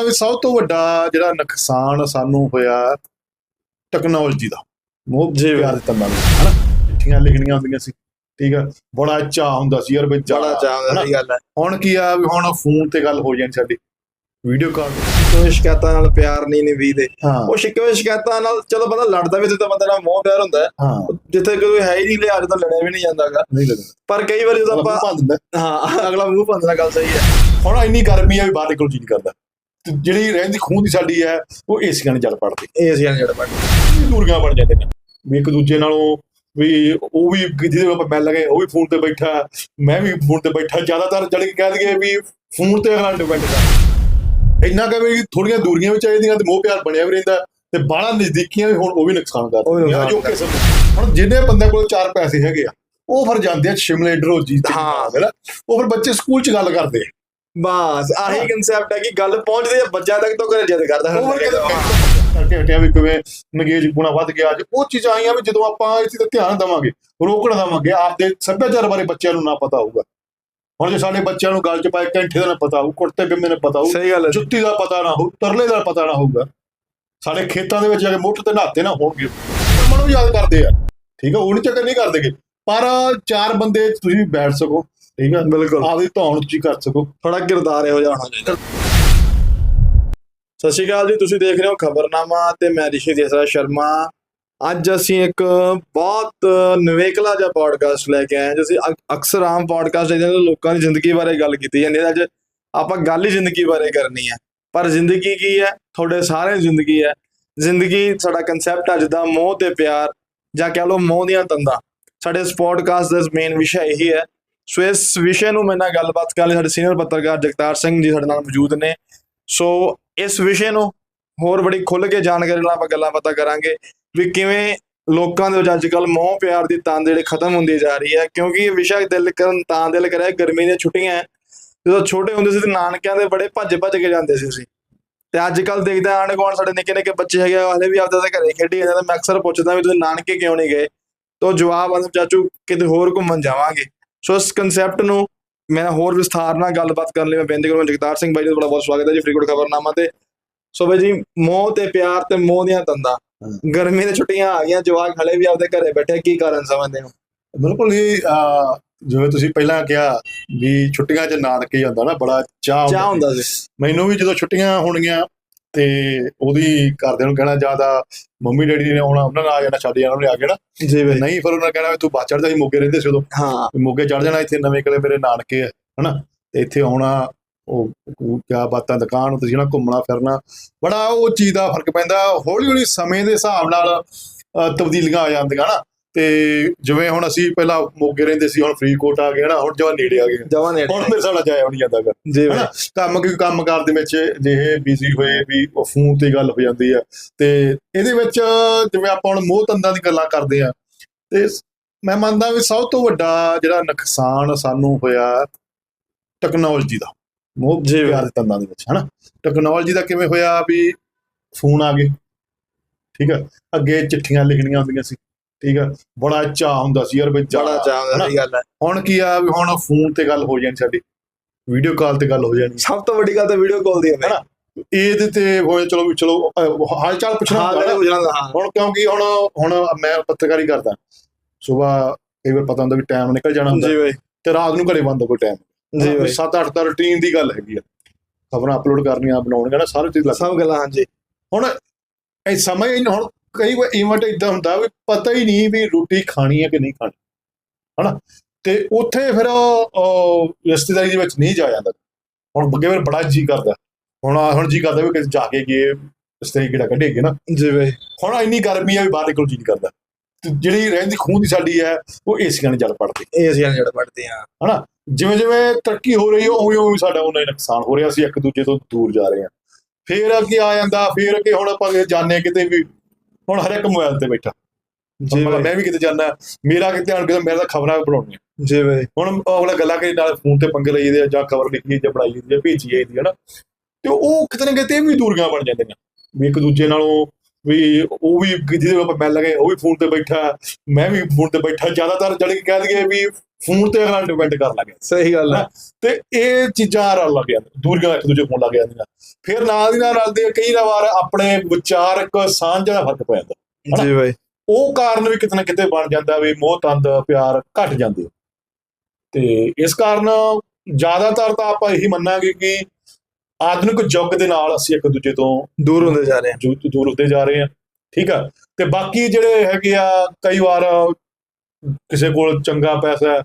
ਮੰਨਦਾ ਵੀ ਸਭ ਤੋਂ ਵੱਡਾ ਜਿਹੜਾ ਨੁਕਸਾਨ ਸਾਨੂੰ ਹੋਇਆ ਟੈਕਨੋਲੋਜੀ ਦਾ। ਮੋਹ ਜੀ ਦਿੱਤਾ ਨਾਲ ਹਨਾ? ਚਿੱਠੀਆਂ ਲਿਖਣੀਆਂ ਹੁੰਦੀਆਂ ਸੀ ਠੀਕ ਆ? ਬੜਾ ਚਾਹ ਹੁੰਦਾ ਸੀ ਯਾਰ ਵੀ ਬੜਾ ਚਾਹੁੰਦਾ ਹਨਾ? ਸਹੀ ਗੱਲ ਹੈ ਹੁਣ ਕੀ ਆ ਵੀ ਹੁਣ ਫੋਨ ਤੇ ਗੱਲ ਹੋ ਜਾਣੀ ਸਾਡੀ ਵੀਡੀਓ ਕਾਲ ਕੋਈ ਸ਼ਿਕਾਇਤਾਂ ਨਾਲ ਪਿਆਰ ਨਹੀਂ ਦੇ। ਉਹ ਸ਼ਿਕਵੇ ਸ਼ਿਕਾਇਤਾਂ ਨਾਲ ਚਲੋ ਬੰਦਾ ਲੜਦਾ ਵੀ ਤੇ ਤਾਂ ਬੰਦੇ ਨਾਲ ਮੋਹ ਪਿਆਰ ਹੁੰਦਾ। ਜਿੱਥੇ ਕੋਈ ਹੈ ਹੀ ਨਹੀਂ ਲਿਆ ਤਾਂ ਲੜਿਆ ਵੀ ਨਹੀਂ ਜਾਂਦਾਗਾ। ਨਹੀਂ ਲੱਗਦਾ ਪਰ ਕਈ ਵਾਰੀ ਜਦੋਂ ਆਪਾਂ ਹਾਂ ਅਗਲਾ ਮੂੰਹ ਪੰਦਰਾ ਗੱਲ ਸਹੀ ਹੈ। ਹੁਣ ਇੰਨੀ ਗਰਮੀ ਆ ਵੀ ਬਾਹਰ ਨਿਕਲ ਜੀ ਨਹੀਂ ਕਰਦਾ। ਜਿਹੜੀ ਰਹਿੰਦੀ ਖੂਨ ਦੀ ਸਾਡੀ ਹੈ ਉਹ ਏਸੀਆਂ ਨੇ ਜਲ ਪੜਦੀ। ਇਹ ਅਸੀਂ ਜਿਹੜਾ ਪੜ ਦੂਰੀਆਂ ਬਣ ਜਾਂਦੇ ਨੇ। ਵੀ ਇੱਕ ਦੂਜੇ ਨਾਲੋਂ ਵੀ ਉਹ ਵੀ ਜਿਹਦੇ ਆਪਾਂ ਮਿਲ ਲਗੇ ਉਹ ਵੀ ਫੋਨ ਤੇ ਬੈਠਾ ਮੈਂ ਵੀ ਫੋਨ ਤੇ ਬੈਠਾ ਜ਼ਿਆਦਾਤਰ ਜਦ ਕਿ ਕਹਿ ਦਈਏ ਵੀ ਫੋਨ ਤੇ ਅਗਲਾ ਡਿਪੈਂਡ ਕਰ ਇੰਨਾ ਕਿ ਵੀ ਥੋੜੀਆਂ ਦੂਰੀਆਂ ਵੀ ਚਾਹੀਦੀਆਂ ਤੇ ਮੋਹ ਪਿਆਰ ਬਣਿਆ ਵੀ ਰਹਿੰਦਾ ਤੇ ਬਾਹਲਾ ਨਜ਼ਦੀਕੀਆਂ ਵੀ ਹੁਣ ਉਹ ਵੀ ਨੁਕਸਾਨ ਕਰਦੀਆਂ ਜੋ ਕਿਸਮ ਹੁਣ ਜਿਹਨੇ ਬੰਦੇ ਕੋਲ ਚਾਰ ਪੈਸੇ ਹੈਗੇ ਆ ਉਹ ਫਿਰ ਜਾਂਦੇ ਆ ਸ਼ਿਮਲੇ ਡਰੋਜੀ ਹਾਂ। ਨਾ? ਉਹ ਫਿਰ ਬੱਚੇ ਸਕੂਲ ਚ ਗੱਲ ਕਰਦੇ ਆ। ਬਸ ਆਹੀ ਕਨਸੈਪਟ ਹੈ ਕਿ ਗੱਲ ਪਹੁੰਚਦੀ ਹੈ ਬੱਚਾ ਤੱਕ ਤੋਂ ਘਰੇ ਜਦ ਕਰਦਾ ਉਹ ਫਿਰ ਕਰਕੇ ਹਟਿਆ ਵੀ ਕਿਵੇਂ ਨਗੇਜ ਗੁਣਾ ਵੱਧ ਗਿਆ। ਅੱਜ ਉਹ ਚੀਜ਼ਾਂ ਆਈਆਂ ਵੀ ਜਦੋਂ ਆਪਾਂ ਇਸ ਤੇ ਧਿਆਨ ਦੇਵਾਂਗੇ ਰੋਕਣ ਦੇਵਾਂਗੇ ਆਪਦੇ ਸੱਭਿਆਚਾਰ ਬਾਰੇ ਬੱਚਿਆਂ ਨੂੰ ਨਾ ਪਤਾ ਹੋਊਗਾ। ਹੁਣ ਜੇ ਸਾਡੇ ਬੱਚਿਆਂ ਨੂੰ ਗੱਲ ਚ ਪਾਏ ਕੈਂਠੇ ਦਾ ਨਾ ਪਤਾ ਹੋਊ ਕੁੜਤੇ ਬਿੰਮੇ ਦਾ ਪਤਾ ਹੋਊ ਜੁੱਤੀ ਦਾ ਪਤਾ ਨਾ ਹੋਊ ਤਰਲੇ ਦਾ ਪਤਾ ਨਾ ਹੋਊਗਾ। ਸਾਡੇ ਖੇਤਾਂ ਦੇ ਵਿੱਚ ਜਾ ਕੇ ਮੋਟਰ ਤੇ ਨਹਾਤੇ ਨਾ ਹੋਣਗੇ। ਮਨੋਂ ਯਾਦ ਕਰਦੇ ਆ। ਠੀਕ ਆ ਉਹ ਨਹੀਂ ਚੱਕਰ ਨਹੀਂ ਕਰਦੇਗੇ ਪਰ ਚਾਰ ਬੰਦੇ ਤੁਸੀਂ ਬੈਠ ਸਕੋ। ਠੀਕ ਆ? ਬਿਲਕੁਲ। ਆਪਦੀ ਧੌਣ ਤੁਸੀਂ ਕਰ ਸਕੋ। ਥੋੜਾ ਕਿਰਦਾਰ ਇਹੋ ਜਿਹਾ ਹੋਣਾ ਚਾਹੀਦਾ। ਸਤਿ ਸ਼੍ਰੀ ਅਕਾਲ ਜੀ ਤੁਸੀਂ ਦੇਖ ਰਹੇ ਹੋ ਖਬਰਨਾਮਾ ਤੇ ਮੈਂ ਰਿਸ਼ੀ ਦੇਸਰਾ ਸ਼ਰਮਾ। ਅੱਜ ਅਸੀਂ ਇੱਕ ਬਹੁਤ ਨਵੇਕਲਾ ਜਿਹਾ ਪੋਡਕਾਸਟ ਲੈ ਕੇ ਆਏ ਹਾਂ ਅਕ- ਅਕਸਰ ਆਮ ਪੋਡਕਾਸਟ ਜਿਹਦੇ ਨਾਲ ਲੋਕਾਂ ਦੀ ਜ਼ਿੰਦਗੀ ਬਾਰੇ ਗੱਲ ਕੀਤੀ ਜਾਂਦੀ ਹੈ। ਅੱਜ ਆਪਾਂ ਗੱਲ ਹੀ ਜ਼ਿੰਦਗੀ ਬਾਰੇ ਕਰਨੀ ਹੈ। ਪਰ ਜ਼ਿੰਦਗੀ ਕੀ ਹੈ? ਤੁਹਾਡੇ ਸਾਰੇ ਜ਼ਿੰਦਗੀ ਹੈ। ਜ਼ਿੰਦਗੀ ਸਾਡਾ ਕਨਸੈਪਟ ਅੱਜ ਦਾ ਮੋਹ ਤੇ ਪਿਆਰ ਜਾਂ ਕਹਿ ਲਓ ਮੋਹ ਦੀਆਂ ਤੰਦਾਂ। ਸਾਡੇ ਇਸ ਪੋਡਕਾਸਟ ਦਾ ਮੇਨ ਵਿਸ਼ਾ ਇਹੀ ਹੈ ਸੋ ਇਸ ਵਿਸ਼ੇ ਨੂੰ ਮੇਰੇ ਨਾਲ ਗੱਲਬਾਤ ਕਰਨ ਲਈ ਸਾਡੇ ਸੀਨੀਅਰ ਪੱਤਰਕਾਰ ਜਗਤਾਰ ਸਿੰਘ ਜੀ ਸਾਡੇ ਨਾਲ ਮੌਜੂਦ ਨੇ। ਸੋ ਇਸ ਵਿਸ਼ੇ ਨੂੰ ਹੋਰ ਬੜੀ ਖੁੱਲ੍ਹ ਕੇ ਜਾਣਕਾਰੀ ਨਾਲ ਆਪਾਂ ਗੱਲਾਂ ਬਾਤਾਂ ਕਰਾਂਗੇ ਵੀ ਕਿਵੇਂ ਲੋਕਾਂ ਦੇ ਵਿੱਚ ਅੱਜ ਕੱਲ ਮੋਹ ਪਿਆਰ ਦੀ ਤੰਦ ਜਿਹੜੀ ਖਤਮ ਹੁੰਦੀ ਜਾ ਰਹੀ ਹੈ ਕਿਉਂਕਿ ਇਹ ਵਿਸ਼ਾ ਦਿਲ ਕਰਨ ਤਾਂ ਦਿਲ ਕਰਿਆ ਗਰਮੀ ਦੀਆਂ ਛੁੱਟੀਆਂ ਜਦੋਂ ਛੋਟੇ ਹੁੰਦੇ ਸੀ ਤੇ ਨਾਨਕਿਆਂ ਦੇ ਬੜੇ ਭੱਜ ਭੱਜ ਕੇ ਜਾਂਦੇ ਸੀ ਅਸੀਂ। ਤੇ ਅੱਜ ਕੱਲ ਦੇਖਦਾ ਆਂਢ ਗੁਆਂਢ ਸਾਡੇ ਨਿੱਕੇ ਨਿੱਕੇ ਬੱਚੇ ਹੈਗੇ ਆ, ਹਲੇ ਵੀ ਆਪਦੇ ਤਾਂ ਘਰੇ ਖੇਡੀ ਜਾਂਦੇ ਮੈਂ ਅਕਸਰ ਪੁੱਛਦਾ ਵੀ ਤੁਸੀਂ ਨਾਨਕੇ ਕਿਉਂ ਨਹੀਂ ਗਏ? ਤੋ ਜਵਾਬ ਆਉਂਦਾ ਚਾਚੂ ਕਿਤੇ ਹੋਰ ਘੁੰਮਣ ਜਾਵਾਂਗੇ। ਸੋ ਇਸ ਕਨਸੈਪਟ ਨੂੰ ਮੈਂ ਹੋਰ ਵਿਸਥਾਰ ਨਾਲ ਗੱਲਬਾਤ ਕਰਨ ਲਈ ਮੈਂ ਬੇਨਤੀ ਕਰੂੰਗਾ ਜਗਤਾਰ ਸਿੰਘ ਬਾਈ ਜੀ ਦਾ ਬੜਾ ਬਹੁਤ ਸਵਾਗਤ ਹੈ ਜੀ ਫਰੀਦਕੋਟ ਖਬਰਨਾਮਾ ਤੇ। ਸੋ ਬਾਈ ਜੀ ਮੋਹ ਤੇ ਪਿਆਰ ਤੇ ਮੋਹ ਦੀਆਂ ਤੰਦਾਂ। ਗਰਮੀ ਦੀਆਂ ਛੁੱਟੀਆਂ ਆ ਗਈਆਂ ਜਵਾਕ ਹਲੇ ਵੀ ਆਪਦੇ ਘਰੇ ਬੈਠੇ ਕੀ ਕਾਰਨ ਸਮਝਦੇ ਹੋ? ਬਿਲਕੁਲ ਅਹ, ਜਿਵੇਂ ਤੁਸੀਂ ਪਹਿਲਾਂ ਕਿਹਾ ਵੀ ਛੁੱਟੀਆਂ 'ਚ ਨਾਨਕੇ ਜਾਂਦਾ ਨਾ ਬੜਾ ਚਾਹ ਹੁੰਦਾ। ਹੁੰਦਾ ਸੀ। ਮੈਨੂੰ ਵੀ ਜਦੋਂ ਛੁੱਟੀਆਂ ਹੋਣਗੀਆਂ ਤੇ ਉਹਦੀ ਘਰਦਿਆਂ ਨੂੰ ਕਹਿਣਾ ਜ਼ਿਆਦਾ ਮੰਮੀ ਡੈਡੀ ਨੇ ਆਉਣਾ ਉਹਨਾਂ ਨਾਲ ਆ ਜਾਣਾ ਛੱਡ ਜਾਣਾ ਉਹਨੇ ਆ ਜਾਣਾ ਜੀ ਬਾਈ। ਨਹੀਂ ਫਿਰ ਉਹਨਾਂ ਕਹਿਣਾ ਤੂੰ ਬਾਹਰ ਚੜਦਾ ਸੀ ਮੋਗੇ ਰਹਿੰਦੇ ਸੀ ਉਦੋਂ। ਹਾਂ। ਮੋਗੇ ਚੜ ਜਾਣਾ ਇੱਥੇ ਨਵੇਂ ਕਲੇ ਮੇਰੇ ਨਾਨਕੇ ਆ ਹਨਾ। ਤੇ ਇੱਥੇ ਆਉਣਾ ਉਹ ਕਿਆ ਬਾਤਾਂ ਦੁਕਾਨ ਤੁਸੀਂ ਨਾ ਘੁੰਮਣਾ ਫਿਰਨਾ। ਬੜਾ ਉਹ ਚੀਜ਼ ਦਾ ਫ਼ਰਕ ਪੈਂਦਾ ਹੌਲੀ ਹੌਲੀ ਸਮੇਂ ਦੇ ਹਿਸਾਬ ਨਾਲ ਤਬਦੀਲੀਆਂ ਆ ਜਾਂਦੀਆਂ ਨਾ ਤੇ ਜਿਵੇਂ ਹੁਣ ਅਸੀਂ ਪਹਿਲਾਂ ਮੋਗੇ ਰਹਿੰਦੇ ਸੀ ਹੁਣ ਫਰੀਦਕੋਟ ਆ ਗਏ ਨਾ ਹੁਣ ਜਵਾ ਨੇੜੇ ਆ ਗਏ। ਜਵਾਨ ਨੇ ਹੁਣ ਮੇਰੇ ਸਾਡਾ ਜਾਇਆ ਨਹੀਂ ਜਾਂਦਾ ਗਾ। ਜੀ ਹਨਾ ਕੰਮ ਕੋਈ ਕੰਮ ਕਾਰ ਦੇ ਵਿੱਚ ਜਿਹੇ ਬਿਜ਼ੀ ਹੋਏ ਵੀ ਉਹ ਫੋਨ ਤੇ ਗੱਲ ਹੋ ਜਾਂਦੀ ਆ। ਤੇ ਇਹਦੇ ਵਿੱਚ ਜਿਵੇਂ ਆਪਾਂ ਹੁਣ ਮੋਹ ਤੰਦਾਂ ਦੀ ਗੱਲਾਂ ਕਰਦੇ ਆ ਤੇ ਮੈਂ ਮੰਨਦਾ ਵੀ ਸਭ ਤੋਂ ਵੱਡਾ ਜਿਹੜਾ ਨੁਕਸਾਨ ਸਾਨੂੰ ਹੋਇਆ ਟੈਕਨੋਲੋਜੀ ਦਾ ਮੋਹ ਜੀ ਪਿਆਰ ਤੰਦਾਂ ਦੇ ਵਿੱਚ ਹਨਾ। ਟੈਕਨੋਲੋਜੀ ਦਾ ਕਿਵੇਂ ਹੋਇਆ ਵੀ ਫੋਨ ਆ ਗਏ ਠੀਕ ਆ। ਅੱਗੇ ਚਿੱਠੀਆਂ ਲਿਖਣੀਆਂ ਹੁੰਦੀਆਂ ਸੀ। ਠੀਕ ਆ? ਬੜਾ ਚਾਹ ਹੁੰਦਾ ਸੀ ਯਾਰ ਵੀ ਬੜਾ ਜਾਣਾ, ਚਾਹੁੰਦਾ? ਸਹੀ ਗੱਲ। ਹੈ ਹੁਣ ਕੀ ਆ ਵੀ ਹੁਣ ਫੋਨ ਤੇ ਗੱਲ ਹੋ ਜਾਣੀ ਸਾਡੀ। ਵੀਡੀਓ ਕਾਲ ਤੇ ਗੱਲ ਹੋ ਜਾਣੀ। ਸਭ ਤੋਂ ਵੱਡੀ ਗੱਲ ਤਾਂ ਵੀਡੀਓ ਕਾਲ ਦੀ ਹੈ ਬਾਈ। ਹਨਾ? ਇਹਦੇ ਤੇ ਹੋਏ ਚਲੋ ਵੀ ਚਲੋ ਹਾਲ ਚਾਲ ਪੁੱਛਣਾ ਨਾ। ਹੁਣ ਕਿਉਂਕਿ ਹੁਣ ਹੁਣ ਮੈਂ ਪੱਤਰਕਾਰੀ ਕਰਦਾ। ਸਵੇਰ ਕਈ ਵਾਰ ਪਤਾ ਹੁੰਦਾ ਵੀ ਟਾਈਮ ਨਿਕਲ ਜਾਣਾ ਹੁੰਦਾ। ਜੀ ਬਾਈ। ਤੇ ਰਾਤ ਨੂੰ ਘਰੇ ਬੰਦ ਕੋਈ ਟਾਈਮ ਜੀ ਬਾਈ। 7-8 ਦਾ ਰੁਟੀਨ ਦੀ ਗੱਲ ਹੈਗੀ ਆ। ਖਬਰਾਂ ਅਪਲੋਡ ਕਰਨੀਆਂ ਬਣਾਉਣੀਆਂ ਨਾ ਸਾਰੇ ਚੀਜ਼ ਲੱਗ ਸਭ ਗੱਲਾਂ ਹਾਂਜੀ। ਹੁਣ ਇਹ ਸਮਝ ਹੀ ਹੁਣ ਕਈ ਵਾਰ ਇਵੈਂਟ ਇਦਾਂ ਹੁੰਦਾ ਵੀ ਪਤਾ ਹੀ ਨਹੀਂ ਵੀ ਰੋਟੀ ਖਾਣੀ ਹੈ ਕਿ ਨਹੀਂ ਖਾਣੀ ਹਨਾ? ਤੇ ਉੱਥੇ ਫਿਰ ਰਿਸ਼ਤੇਦਾਰੀ ਦੇ ਵਿੱਚ ਨਹੀਂ ਜਾ ਜਾਂਦਾ। ਹੁਣ ਅੱਗੇ ਫਿਰ ਬੜਾ ਜੀ ਕਰਦਾ। ਹੁਣ ਹੁਣ ਜੀ ਕਰਦਾ ਵੀ ਕਿਤੇ ਜਾ ਕੇ ਗਏ ਰਿਸ਼ਤੇਦਾਰੀ ਕਿਹੜਾ ਕੱਢੇਗੇ ਨਾ? ਜੀ ਬਾਈ ਹੁਣ ਇੰਨੀ ਗਰਮੀ ਆ ਵੀ ਬਾਹਰ ਨਿਕਲ ਜੀ ਨਹੀਂ ਕਰਦਾ। ਤੇ ਜਿਹੜੀ ਰਹਿੰਦੀ ਖੂਨ ਦੀ ਸਾਡੀ ਹੈ ਉਹ ਏਸੀਆਂ ਨੇ ਜਲ ਪੜਦੀ। ਇਹ ਅਸੀਂ ਜਿਹੜਾ ਪੜਦੇ ਆ। ਹਨਾ? ਜਿਵੇਂ ਜਿਵੇਂ ਤਰੱਕੀ ਹੋ ਰਹੀ ਹੈ ਉਵੇਂ ਉਵੇਂ ਸਾਡਾ ਉਹਨਾਂ ਹੀ ਨੁਕਸਾਨ ਹੋ ਰਿਹਾ। ਅਸੀਂ ਇੱਕ ਦੂਜੇ ਤੋਂ ਦੂਰ ਜਾ ਰਹੇ ਹਾਂ। ਫੇਰ ਅੱਗੇ ਆ ਜਾਂਦਾ ਫੇਰ ਅੱਗੇ ਹੁਣ ਆਪਾਂ ਜਾਂਦੇ ਕਿਤੇ ਵੀ ਹੁਣ ਹਰ ਇੱਕ ਮੋਬਾਈਲ ਤੇ ਬੈਠਾ। ਜੀ ਬਾਈ ਮੈਂ ਵੀ ਕਿਤੇ ਜਾਂਦਾ ਮੇਰਾ ਕਿਤੇ ਧਿਆਨ ਕਿਤੇ ਮੇਰਾ ਤਾਂ ਖਬਰਾਂ ਬਣਾਉਣੀਆਂ। ਜੀ ਬਾਈ ਹੁਣ ਅਗਲਾ ਗੱਲਾਂ ਕਰੀ ਨਾਲ ਫੋਨ ਤੇ ਪੰਗੇ ਲਈ ਜਾਂਦੇ ਆ ਜਾਂ ਖਬਰ ਲਿਖੀ ਜਾਂ ਬਣਾਈ ਜਾਂਦੀ ਆ ਭੇਜੀ ਜਾਂਦੀ ਹੈ ਨਾ ਤੇ ਉਹ ਕਿਤੇ ਨਾ ਕਿਤੇ ਵੀ ਦੂਰੀਆਂ ਬਣ ਜਾਂਦੀਆਂ। ਵੀ ਇੱਕ ਦੂਜੇ ਨਾਲੋਂ ਵੀ ਉਹ ਵੀ ਜਿਹਦੇ ਆਪਾਂ ਮਿਲ ਲਗੇ ਉਹ ਵੀ ਫੋਨ ਤੇ ਬੈਠਾ ਮੈਂ ਵੀ ਫੋਨ ਤੇ ਬੈਠਾ ਜ਼ਿਆਦਾਤਰ ਕਿ ਕਹਿ ਦਈਏ ਵੀ ਫੋਨ ਤੇ ਅਗਲਾ ਡਿਪੈਂਡ ਕਰਨ ਲੱਗ ਗਿਆ। ਸਹੀ ਗੱਲ ਹੈ। ਤੇ ਇਹ ਚੀਜ਼ਾਂ ਰਲ ਲੱਗ ਜਾਂਦੀਆਂ ਦੂਰੀਆਂ ਇੱਕ ਦੂਜੇ ਕੋਲ ਲੱਗ ਜਾਂਦੀਆਂ। ਫਿਰ ਨਾਲ ਦੀ ਨਾਲ ਰਲਦੇ ਕਈ ਵਾਰ ਆਪਣੇ ਵਿਚਾਰਕ ਸਾਂਝ ਦਾ ਫ਼ਰਕ ਪੈ ਜਾਂਦਾ। ਜੀ ਬਾਈ। ਉਹ ਕਾਰਨ ਵੀ ਕਿਤੇ ਨਾ ਕਿਤੇ ਬਣ ਜਾਂਦਾ ਵੀ ਮੋਹ ਤੰਦ ਪਿਆਰ ਘਟ ਜਾਂਦੇ। ਤੇ ਇਸ ਕਾਰਨ ਜ਼ਿਆਦਾਤਰ ਤਾਂ ਆਪਾਂ ਇਹੀ ਮੰਨਾਂਗੇ ਕਿ ਆਧੁਨਿਕ ਯੁੱਗ ਦੇ ਨਾਲ ਅਸੀਂ ਇੱਕ ਦੂਜੇ ਤੋਂ ਦੂਰ ਹੁੰਦੇ ਜਾ ਰਹੇ ਜੂ- ਦੂਰ ਹੁੰਦੇ ਜਾ ਰਹੇ ਆ ਠੀਕ ਆ? ਤੇ ਬਾਕੀ ਜਿਹੜੇ ਹੈਗੇ ਆ ਕਈ ਵਾਰ ਕਿਸੇ ਕੋਲ ਚੰਗਾ ਪੈਸਾ ਹੈ